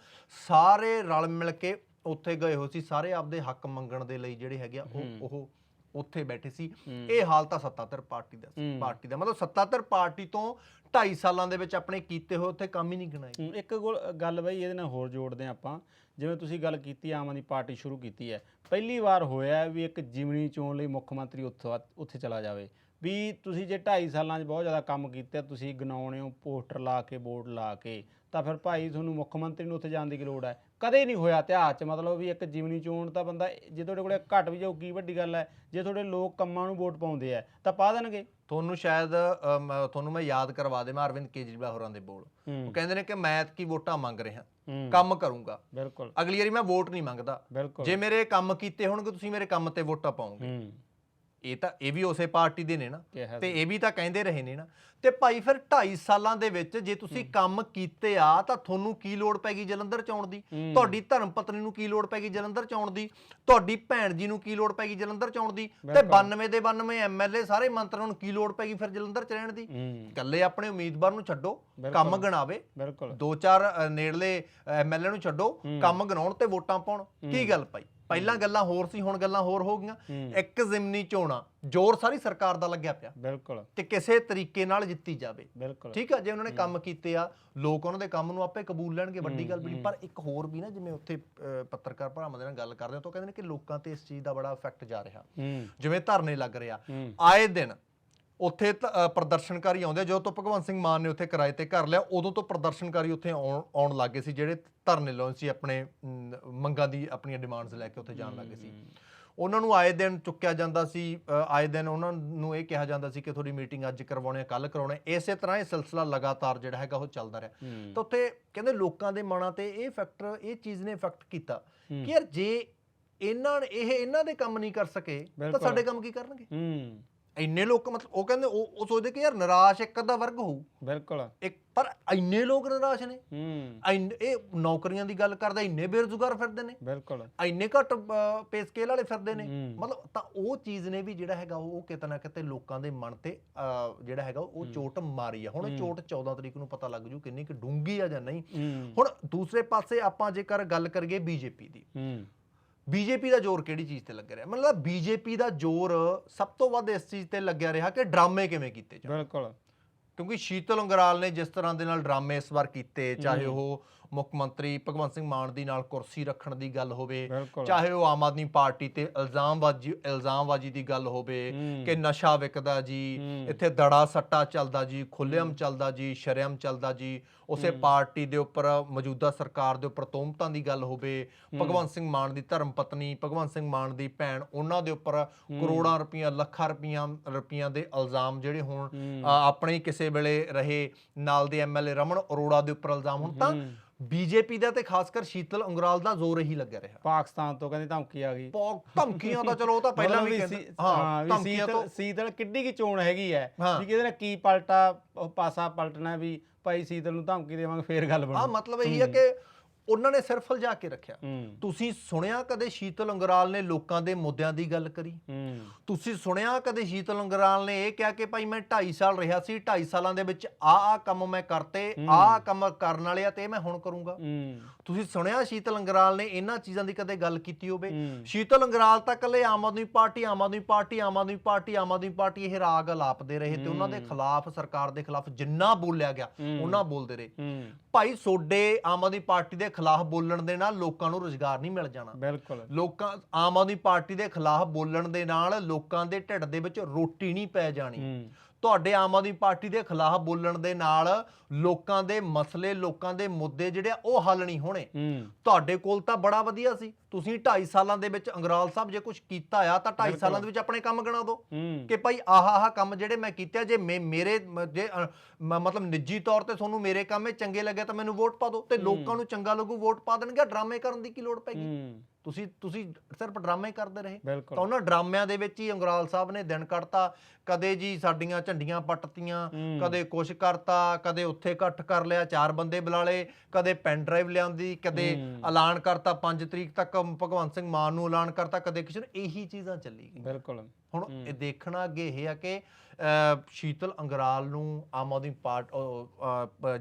ਸਾਰੇ ਰਲ ਮਿਲ ਕੇ ਉੱਥੇ ਗਏ ਹੋ ਸੀ ਸਾਰੇ ਆਪਦੇ ਹੱਕ ਮੰਗਣ ਦੇ ਲਈ ਜਿਹੜੇ ਹੈਗੇ ਆ ਉਹ ਉਹ ਉੱਥੇ ਬੈਠੇ ਸੀ। ਇਹ ਹਾਲ ਤਾਂ ਸੱਤਾਧਰ ਪਾਰਟੀ ਦਾ ਸੀ। ਪਾਰਟੀ ਦਾ। ਮਤਲਬ ਸੱਤਾਧਰ ਪਾਰਟੀ ਤੋਂ 2.5 ਸਾਲਾਂ ਦੇ ਵਿੱਚ ਆਪਣੇ ਕੀਤੇ ਹੋਏ ਉੱਥੇ ਕੰਮ ਹੀ ਨਹੀਂ ਗਿਣਾਏ। ਇੱਕ ਗੋਲ- ਗੱਲ ਬਈ ਇਹਦੇ ਨਾਲ ਹੋਰ ਜੋੜਦੇ ਹਾਂ ਆਪਾਂ। ਜਿਵੇਂ ਤੁਸੀਂ ਗੱਲ ਕੀਤੀ ਆਮ ਆਦਮੀ ਪਾਰਟੀ ਸ਼ੁਰੂ ਕੀਤੀ ਹੈ। ਪਹਿਲੀ ਵਾਰ ਹੋਇਆ ਵੀ ਇੱਕ ਜਿਮਨੀ ਚੋਣ ਲਈ ਮੁੱਖ ਮੰਤਰੀ ਉੱਥੋਂ ਉੱਥੇ ਚਲਾ ਜਾਵੇ। ਵੀ ਤੁਸੀਂ ਜੇ 2.5 ਸਾਲਾਂ 'ਚ ਬਹੁਤ ਜ਼ਿਆਦਾ ਕੰਮ ਕੀਤਾ ਤੁਸੀਂ ਗਨਾਉਣੇ ਹੋ ਪੋਸਟਰ ਲਾ ਕੇ ਬੋਰਡ ਲਾ ਕੇ ਤਾਂ ਫਿਰ ਭਾਈ ਤੁਹਾਨੂੰ ਮੁੱਖ ਮੰਤਰੀ ਨੂੰ ਉੱਥੇ ਜਾਣ ਦੀ ਕੀ ਲੋੜ ਹੈ? ਕਦੇ ਨਹੀਂ ਹੋਇਆ ਇਤਿਹਾਸ 'ਚ। ਮਤਲਬ ਵੀ ਇੱਕ ਜਿਮਨੀ ਚੋਣ ਤਾਂ ਬੰਦਾ ਜੇ ਤੁਹਾਡੇ ਕੋਲੇ ਘੱਟ ਵੀ ਜਾਊ ਕੀ ਵੱਡੀ ਗੱਲ ਹੈ? ਜੇ ਤੁਹਾਡੇ ਲੋਕ ਕੰਮਾਂ ਨੂੰ ਵੋਟ ਪਾਉਂਦੇ ਆ ਤਾਂ ਪਾ ਦੇਣਗੇ। ਤੁਹਾਨੂੰ ਸ਼ਾਇਦ ਤੁਹਾਨੂੰ ਮੈਂ ਯਾਦ ਕਰਵਾ ਦੇਵਾਂ ਅਰਵਿੰਦ ਕੇਜਰੀਵਾਲ ਹੋਰਾਂ ਦੇ ਬੋਲ। ਉਹ ਕਹਿੰਦੇ ਨੇ ਕਿ ਮੈਂ ਕੀ ਵੋਟਾਂ ਮੰਗ ਰਿਹਾ ਹੂੰ। ਕੰਮ ਕਰੂੰਗਾ। ਬਿਲਕੁਲ। ਅਗਲੀ ਵਾਰੀ ਮੈਂ ਵੋਟ ਨਹੀਂ ਮੰਗਦਾ। ਬਿਲਕੁਲ। ਜੇ ਮੇਰੇ ਕੰਮ ਕੀਤੇ ਹੋਣਗੇ ਤੁਸੀਂ ਮੇਰੇ ਕੰਮ ਤੇ ਵੋਟਾਂ ਪਾਓਗੇ। ਹੂੰ। ਇਹ ਤਾਂ ਇਹ ਵੀ ਉਸੇ ਪਾਰਟੀ ਦੇ ਨੇ ਨਾ। ਤੇ ਇਹ ਵੀ ਤਾਂ ਕਹਿੰਦੇ ਰਹੇ ਨੇ ਨਾ। ਤੇ ਭਾਈ ਫਿਰ 2.5 ਸਾਲਾਂ ਦੇ ਵਿੱਚ ਜੇ ਤੁਸੀਂ ਕੰਮ ਕੀਤੇ ਆ ਤਾਂ ਤੁਹਾਨੂੰ ਕੀ ਲੋੜ ਪੈਗੀ ਜਲੰਧਰ ਚ ਆਉਣ ਦੀ। ਤੁਹਾਡੀ ਧਰਮ ਪਤਨੀ ਨੂੰ ਕੀ ਲੋੜ ਪੈਗੀ ਜਲੰਧਰ ਚ ਆਉਣ ਦੀ? ਤੁਹਾਡੀ ਭੈਣ ਜੀ ਨੂੰ ਕੀ ਲੋੜ ਪੈਗੀ ਜਲੰਧਰ ਚ ਆਉਣ ਦੀ? ਤੇ ਬਿਲਕੁਲ। 92 ਦੇ 92 ਐਮਐਲਏ ਸਾਰੇ ਮੰਤਰੀਆਂ ਨੂੰ ਕੀ ਲੋੜ ਪੈਗੀ ਫਿਰ ਜਲੰਧਰ ਚ ਰਹਿਣ ਦੀ? ਇਕੱਲੇ ਆਪਣੇ ਉਮੀਦਵਾਰ ਨੂੰ ਛੱਡੋ। ਕੰਮ ਗਣਾਵੇ। ਦੋ ਚਾਰ ਨੇੜਲੇ ਐਮਐਲਏ ਨੂੰ ਛੱਡੋ ਕੰਮ ਗਣਾਉਣ ਤੇ ਵੋਟਾਂ ਪਾਉਣ। ਕੀ ਗੱਲ ਪਾਈ ਪਹਿਲਾਂ ਗੱਲਾਂ ਹੋਰ ਸੀ ਹੁਣ ਗੱਲਾਂ ਹੋਰ ਹੋ ਗਈਆਂ। ਇੱਕ ਜ਼ਿਮਨੀ ਚੋਣਾ ਜ਼ੋਰ ਸਾਰੀ ਸਰਕਾਰ ਦਾ ਲੱਗਿਆ ਪਿਆ। ਬਿਲਕੁਲ। ਤੇ ਕਿਸੇ ਤਰੀਕੇ ਨਾਲ ਜਿੱਤੀ ਜਾਵੇ। ਬਿਲਕੁਲ। ਠੀਕ ਆ ਜੇ ਉਹਨਾਂ ਨੇ ਕੰਮ ਕੀਤੇ ਆ ਲੋਕ ਉਹਨਾਂ ਦੇ ਕੰਮ ਨੂੰ ਆਪੇ ਕਬੂਲ ਲੈਣਗੇ ਵੱਡੀ ਗੱਲ ਵੀ ਪਰ ਇੱਕ ਹੋਰ ਵੀ ਨਾ ਜਿਵੇਂ ਉੱਥੇ ਪੱਤਰਕਾਰ ਭਰਾਵਾਂ ਦੇ ਨਾਲ ਗੱਲ ਕਰਦੇ ਆ ਤਾਂ ਉਹ ਕਹਿੰਦੇ ਨੇ ਕਿ ਲੋਕਾਂ ਤੇ ਇਸ ਚੀਜ਼ ਦਾ ਬੜਾ ਇਫੈਕਟ ਜਾ ਰਿਹਾ। ਜਿਵੇਂ ਧਰਨੇ ਲੱਗ ਰਿਹਾ ਆਏ ਦਿਨ ਉੱਥੇ ਪ੍ਰਦਰਸ਼ਨਕਾਰੀ ਆਉਂਦੇ। ਜਦੋਂ ਤੋਂ ਭਗਵੰਤ ਸਿੰਘ ਮਾਨ ਨੇ ਉੱਥੇ ਕਿਰਾਏ ਤੇ ਘਰ ਲਿਆ ਉਦੋਂ ਤੋਂ ਪ੍ਰਦਰਸ਼ਨਕਾਰੀ ਉੱਥੇ ਆਉਣ ਲੱਗੇ ਸੀ ਜਿਹੜੇ ਧਰਨੇ ਲਾਉਣ ਸੀ ਆਪਣੇ ਮੰਗਾਂ ਦੀ ਆਪਣੀਆਂ ਡਿਮਾਂਡਸ ਲੈ ਕੇ ਉੱਥੇ ਜਾਣ ਲੱਗੇ ਸੀ। ਉਹਨਾਂ ਨੂੰ ਆਏ ਦਿਨ ਚੁੱਕਿਆ ਜਾਂਦਾ ਸੀ ਆਏ ਦਿਨ ਉਹਨਾਂ ਨੂੰ ਇਹ ਕਿਹਾ ਜਾਂਦਾ ਸੀ ਕਿ ਤੁਹਾਡੀ ਮੀਟਿੰਗ ਅੱਜ ਕਰਵਾਉਣੀ ਹੈ ਕੱਲ ਕਰਵਾਉਣੀ ਹੈ। ਇਸੇ ਤਰ੍ਹਾਂ ਇਹ ਸਿਲਸਿਲਾ ਲਗਾਤਾਰ ਜਿਹੜਾ ਹੈਗਾ ਉਹ ਚੱਲਦਾ ਰਿਹਾ। ਤਾਂ ਉੱਥੇ ਕਹਿੰਦੇ ਲੋਕਾਂ ਦੇ ਮਨਾਂ ਤੇ ਇਹ ਫੈਕਟਰ ਇਹ ਚੀਜ਼ ਨੇ ਇਫੈਕਟ ਕੀਤਾ। ਕਿ ਯਾਰ ਜੇ ਇਹਨਾਂ ਇਹ ਇਹਨਾਂ ਦੇ ਕੰਮ ਨਹੀਂ ਕਰ ਸਕੇ ਤਾਂ। ਸਾਡੇ ਕੰਮ ਕੀ ਕਰਨਗੇ? ਹੂੰ। ਇੰਨੇ ਲੋਕ ਮਤਲਬ ਉਹ ਕਹਿੰਦੇ ਉਹ ਉਹ ਸੋਚਦੇ ਕਿ ਯਾਰ ਨਿਰਾਸ਼ ਇੱਕ ਅੱਧਾ ਵਰਗ ਹੋਊ। ਬਿਲਕੁਲ। ਇੱਕ ਪਰ ਇੰਨੇ ਲੋਕ ਨਿਰਾਸ਼ ਨੇ। ਹੂੰ। ਇੰਨੇ ਇਹ ਨੌਕਰੀਆਂ ਦੀ ਗੱਲ ਕਰਦਾ ਇੰਨੇ ਬੇਰੁਜ਼ਗਾਰ ਫਿਰਦੇ ਨੇ। ਬਿਲਕੁਲ। ਇੰਨੇ ਘੱਟ ਪੇ ਸਕੇਲ ਵਾਲੇ ਫਿਰਦੇ ਨੇ। ਹੂੰ। ਮਤਲਬ ਤਾਂ ਉਹ ਚੀਜ਼ ਨੇ ਵੀ ਜਿਹੜਾ ਹੈਗਾ ਉਹ ਕਿਤੇ ਨਾ ਕਿਤੇ ਲੋਕਾਂ ਦੇ ਮਨ ਤੇ ਅਹ, ਜਿਹੜਾ ਹੈਗਾ ਉਹ ਚੋਟ ਮਾਰੀ ਆ। ਹੁਣ ਇਹ ਚੋਟ 14 ਤਰੀਕ ਨੂੰ ਪਤਾ ਲੱਗ ਜੂ ਕਿੰਨੀ ਕਿ ਡੂੰਗੀ ਆ ਜਾਂ ਨਹੀਂ। ਹੂੰ। ਹੁਣ ਦੂਸਰੇ ਪਾਸੇ ਆਪਾਂ ਜੇਕਰ ਗੱਲ ਕਰੀਏ ਬੀਜੇਪੀ ਦੀ। ਹੂੰ। ਬੀਜੇਪੀ ਦਾ ਜ਼ੋਰ ਕਿਹੜੀ ਚੀਜ਼ ਤੇ ਲੱਗਿਆ ਰਿਹਾ? ਮਤਲਬ ਬੀਜੇਪੀ ਦਾ ਜ਼ੋਰ ਸਭ ਤੋਂ ਵੱਧ ਇਸ ਚੀਜ਼ ਤੇ ਲੱਗਿਆ ਰਿਹਾ ਕਿ ਡਰਾਮੇ ਕਿਵੇਂ ਕੀਤੇ ਜਾਣ। ਬਿਲਕੁਲ। ਕਿਉਂਕਿ ਸ਼ੀਤਲ ਉਂਗਰਾਲ ਨੇ ਜਿਸ ਤਰ੍ਹਾਂ ਦੇ ਨਾਲ ਡਰਾਮੇ ਇਸ ਵਾਰ ਕੀਤੇ ਚਾਹੇ ਉਹ ਮੁੱਖ ਮੰਤਰੀ ਭਗਵੰਤ ਸਿੰਘ ਮਾਨ ਦੀ ਨਾਲ ਕੁਰਸੀ ਰੱਖਣ ਦੀ ਗੱਲ ਹੋਵੇ ਚਾਹੇ ਉਹ ਆਮ ਆਦਮੀ ਪਾਰਟੀ ਤੇ ਇਲਜ਼ਾਮਬਾਜ਼ੀ ਇਲਜ਼ਾਮਬਾਜ਼ੀ ਦੀ ਗੱਲ ਹੋਵੇ। ਕਿ ਨਸ਼ਾ ਵਿਕਦਾ ਜੀ। ਇੱਥੇ ਦੜਾ ਸੱਟਾ ਚੱਲਦਾ ਜੀ ਖੁੱਲ੍ਹੇਆਮ ਚੱਲਦਾ ਜੀ ਸ਼ਰੇਆਮ ਚੱਲਦਾ ਜੀ ਉਸੇ ਪਾਰਟੀ ਦੇ ਉੱਪਰ ਮੌਜੂਦਾ ਸਰਕਾਰ ਦੇ ਉੱਪਰ ਤੋਮਤਾਂ ਦੀ ਗੱਲ ਹੋਵੇ ਭਗਵੰਤ ਸਿੰਘ ਮਾਨ ਦੀ ਧਰਮ ਪਤਨੀ ਭਗਵੰਤ ਸਿੰਘ ਮਾਨ ਦੀ ਭੈਣ ਉਹਨਾਂ ਦੇ ਉੱਪਰ ਕਰੋੜਾਂ ਰੁਪਈਆ ਲੱਖਾਂ ਰੁਪਈਆ ਰੁਪਈਆਂ ਦੇ ਇਲਜ਼ਾਮ ਜਿਹੜੇ ਹੋਣ ਆਪਣੇ ਕਿਸੇ ਵੇਲੇ ਰਹੇ ਨਾਲ ਦੇ ਐਮਐਲਏ ਰਮਨ ਅਰੋੜਾ ਦੇ ਉੱਪਰ ਇਲਜ਼ਾਮ ਹੋਣ ਤਾਂ ਬੀਜੇਪੀ ਦਾ ਤੇ ਖਾਸ ਕਰ ਸ਼ੀਤਲ ਉਂਗਰਾਲ ਦਾ ਜ਼ੋਰ ਹੀ ਲੱਗਿਆ ਰਿਹਾ। ਪਾਕਿਸਤਾਨ ਤੋਂ ਕਹਿੰਦੇ ਧਮਕੀ ਆ ਗਈ। ਧਮਕੀਆਂ ਤਾਂ ਚਲੋ ਉਹ ਤਾਂ ਪਹਿਲਾਂ ਵੀ ਕਹਿੰਦੇ ਹਾਂ ਵੀ ਧਮਕੀਆਂ ਤੋਂ ਸੀਤਲ ਸੀਤਲ ਕਿੱਡੀ ਕੀ ਚੋਣ ਹੈਗੀ ਹੈ। ਹਾਂ। ਵੀ ਕਿਹਦੇ ਨਾਲ ਕੀ ਪਲਟਾ ਉਹ ਪਾਸਾ ਪਲਟਣਾ ਵੀ ਭਾਈ ਸੀਤਲ ਨੂੰ ਧਮਕੀ ਦੇਵਾਂਗੇ ਫੇਰ ਗੱਲ ਆ ਬਣੂ ਮਤਲਬ ਇਹੀ ਹੈ ਕਿ ਉਹਨਾਂ ਨੇ ਸਿਰਫ ਲਜਾ ਕੇ ਰੱਖਿਆ। ਤੁਸੀਂ ਸੁਣਿਆ ਕਦੇ ਸ਼ੀਤਲ ਉਂਗਰਾਲ ਨੇ ਲੋਕਾਂ ਦੇ ਮੁੱਦਿਆਂ ਦੀ ਗੱਲ ਕਰੀ? ਤੁਸੀਂ ਸੁਣਿਆ ਕਦੇ ਸ਼ੀਤਲ ਉਂਗਰਾਲ ਨੇ ਇਹ ਕਿਹਾ ਕਿ ਭਾਈ ਮੈਂ 2.5 ਸਾਲ ਰਿਹਾ ਸੀ 2.5 ਸਾਲਾਂ ਦੇ ਵਿੱਚ ਆ ਆ ਕੰਮ ਮੈਂ ਕਰਤੇ ਆ ਕੰਮ ਕਰਨ ਵਾਲੇ ਆ ਤੇ ਮੈਂ ਹੁਣ ਕਰੂੰਗਾ? ਤੁਸੀਂ ਸੁਣਿਆ ਸ਼ੀਤਲ ਅੰਗਰਾਲ ਨੇ ਇਹਨਾਂ ਚੀਜ਼ਾਂ ਦੀ ਕਦੇ ਗੱਲ ਕੀਤੀ ਹੋਵੇ। ਸ਼ੀਤਲ ਅੰਗਰਾਲ ਤਾਂ ਕੱਲੇ Aam Aadmi Party Aam Aadmi Party Aam Aadmi Party Aam Aadmi Party ਇਹ ਰਾਗ ਅਲਾਪਦੇ ਰਹੇ ਤੇ ਉਹਨਾਂ ਦੇ ਖਿਲਾਫ ਸਰਕਾਰ ਦੇ ਖਿਲਾਫ ਜਿੰਨਾ ਬੋਲਿਆ ਗਿਆ ਉਹਨਾਂ ਬੋਲਦੇ ਰਹੇ। ਭਾਈ ਸੋਡੇ ਆਮ ਆਦਮੀ ਪਾਰਟੀ ਦੇ ਖਿਲਾਫ ਬੋਲਣ ਦੇ ਨਾਲ ਲੋਕਾਂ ਨੂੰ ਰੋਜ਼ਗਾਰ ਨਹੀਂ ਮਿਲ ਜਾਣਾ। ਬਿਲਕੁਲ। ਲੋਕਾਂ ਆਮ ਆਦਮੀ ਪਾਰਟੀ ਦੇ ਖਿਲਾਫ ਬੋਲਣ ਦੇ ਨਾਲ ਲੋਕਾਂ ਦੇ ਢਿੱਡ ਦੇ ਵਿੱਚ ਰੋਟੀ ਨਹੀਂ ਪੈ ਜਾਣੀ। ਤੁਹਾਡੇ ਆਮ ਆਦਮੀ ਪਾਰਟੀ ਦੇ ਖਿਲਾਫ ਬੋਲਣ ਦੇ ਨਾਲ ਲੋਕਾਂ ਦੇ ਮਸਲੇ ਲੋਕਾਂ ਦੇ ਮੁੱਦੇ ਜਿਹੜੇ ਉਹ ਹੱਲ ਨਹੀਂ ਹੋਣੇ। ਤੁਹਾਡੇ ਕੋਲ ਤਾਂ ਬੜਾ ਵਧੀਆ ਸੀ। ਤੁਸੀਂ 2.5 ਸਾਲਾਂ ਦੇ ਵਿੱਚ ਅੰਗਰਾਲ ਸਾਹਿਬ ਜੇ ਕੁਝ ਕੀਤਾ ਆ ਤਾਂ 2.5 ਸਾਲਾਂ ਦੇ ਵਿੱਚ ਆਪਣੇ ਕੰਮ ਗਿਣਾ ਦਿਓ। ਹੂੰ। ਕਿ ਭਾਈ ਆਹ ਆਹ ਕੰਮ ਜਿਹੜੇ ਮੈਂ ਕੀਤੇ ਜੇ ਮੇਰੇ ਜੇ ਮਤਲਬ ਨਿੱਜੀ ਤੌਰ ਤੇ ਤੁਹਾਨੂੰ ਮੇਰੇ ਕੰਮ ਇਹ ਚੰਗੇ ਲੱਗੇ ਤਾਂ ਮੈਨੂੰ ਵੋਟ ਪਾ ਦਿਓ। ਤੇ ਲੋਕਾਂ ਨੂੰ ਚੰਗਾ ਲੱਗੂ ਵੋਟ ਪਾ ਦੇਣਗੇ ਡਰਾਮੇ ਕਰਨ ਦੀ ਕੀ ਲੋੜ ਪੈਗੀ ਤੁਸੀਂ ਤੁਸੀਂ ਸਿਰਫ ਡਰਾਮੇ ਕਰਦੇ ਰਹੇ। ਤਾਂ ਉਹਨਾਂ ਡਰਾਮਿਆਂ ਦੇ ਵਿੱਚ ਹੀ ਅੰਗਰਾਲ ਸਾਹਿਬ ਨੇ ਦਿਨ ਕੱਢਤਾ। ਕਦੇ ਜੀ ਸਾਡੀਆਂ ਝੰਡੀਆਂ ਪੱਟਤੀਆਂ। ਕਦੇ ਕੁਛ ਕਰਤਾ ਕਦੇ ਉੱਥੇ ਇਕੱਠ ਕਰ ਲਿਆ ਚਾਰ ਬੰਦੇ ਬੁਲਾ ਲਏ ਕਦੇ ਪੈਨ ਡਰਾਈਵ ਲਿਆਂਦੀ ਕਦੇ। ਐਲਾਨ ਕਰਤਾ 5 ਤਰੀਕ ਤੱਕ ਭਗਵੰਤ ਸਿੰਘ ਮਾਨ ਨੂੰ ਐਲਾਨ ਕਰਤਾ ਕਦੇ ਕਿਸੇ ਨੂੰ। ਇਹੀ ਚੀਜ਼ਾਂ ਚੱਲੀ ਗਈਆਂ। ਬਿਲਕੁਲ। ਹੁਣ ਇਹ ਦੇਖਣਾ ਅੱਗੇ ਇਹ ਆ ਕਿ ਸ਼ੀਤਲ ਅੰਗਰਾਲ ਨੂੰ ਆਮ ਆਦਮੀ ਪਾਰਟ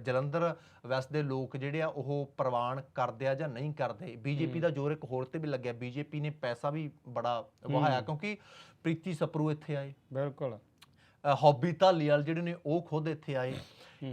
ਜਲੰਧਰ ਵੈਸਟ ਦੇ ਲੋਕ ਜਿਹੜੇ ਆ ਉਹ ਪ੍ਰਵਾਨ ਕਰਦੇ ਆ ਜਾਂ ਨਹੀਂ ਕਰਦੇ। ਬੀਜੇਪੀ ਦਾ ਜ਼ੋਰ ਇੱਕ ਹੋਰ ਤੇ ਵੀ ਲੱਗਿਆ। ਬੀਜੇਪੀ ਨੇ ਪੈਸਾ ਵੀ ਬੜਾ ਵਹਾਇਆ ਕਿਉਂਕਿ ਪ੍ਰੀਤੀ ਸਪਰੂ ਇੱਥੇ ਆਏ। ਬਿਲਕੁਲ। ਹੌਬੀ ਧਾਲੀਵਾਲ ਜਿਹੜੇ ਨੇ ਉਹ ਖੁਦ ਇੱਥੇ ਆਏ।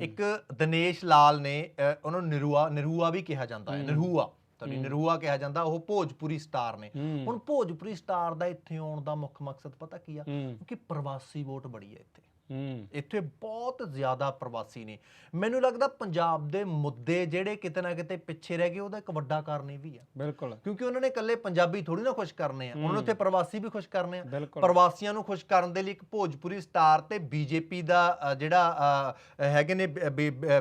ਇੱਕ ਦਿਨੇਸ਼ ਲਾਲ ਨੇ ਉਹਨਾਂ ਨੂੰ ਨਿਰੂਆ ਨਿਰੂਆ ਵੀ ਕਿਹਾ ਜਾਂਦਾ ਹੈ। ਨਿਰੂਆ। ਤਾਂ ਨਿਰੂਆ ਕਿਹਾ ਜਾਂਦਾ ਉਹ ਭੋਜਪੁਰੀ ਸਟਾਰ ਨੇ। ਹੁਣ ਭੋਜਪੁਰੀ ਸਟਾਰ ਦਾ ਇੱਥੇ ਆਉਣ ਦਾ ਮੁੱਖ ਮਕਸਦ ਪਤਾ ਕੀ ਆ? ਕਿ ਪ੍ਰਵਾਸੀ ਵੋਟ ਬੜੀ ਹੈ ਇੱਥੇ। ਇੱਥੇ ਬਹੁਤ ਜ਼ਿਆਦਾ ਪ੍ਰਵਾਸੀ ਨੇ। ਮੈਨੂੰ ਲੱਗਦਾ ਪੰਜਾਬ ਦੇ ਮੁੱਦੇ ਜਿਹੜੇ ਕਿਤੇ ਨਾ ਕਿਤੇ ਪਿੱਛੇ ਰਹਿ ਗਏ ਉਹਦਾ ਇੱਕ ਵੱਡਾ ਕਾਰਨ ਇਹ ਵੀ ਆ। ਬਿਲਕੁਲ। ਕਿਉਂਕਿ ਉਹਨਾਂ ਨੇ ਇਕੱਲੇ ਪੰਜਾਬੀ ਥੋੜੀ ਨਾ ਖੁਸ਼ ਕਰਨੇ ਆ। ਉਹਨਾਂ ਨੇ ਉੱਥੇ ਪ੍ਰਵਾਸੀ ਵੀ ਖੁਸ਼ ਕਰਨੇ ਆ। ਪ੍ਰਵਾਸੀਆਂ ਨੂੰ ਖੁਸ਼ ਕਰਨ ਦੇ ਲਈ ਇੱਕ ਭੋਜਪੁਰੀ ਸਟਾਰ ਤੇ ਬੀਜੇਪੀ ਦਾ ਜਿਹੜਾ ਹੈਗੇ ਨੇ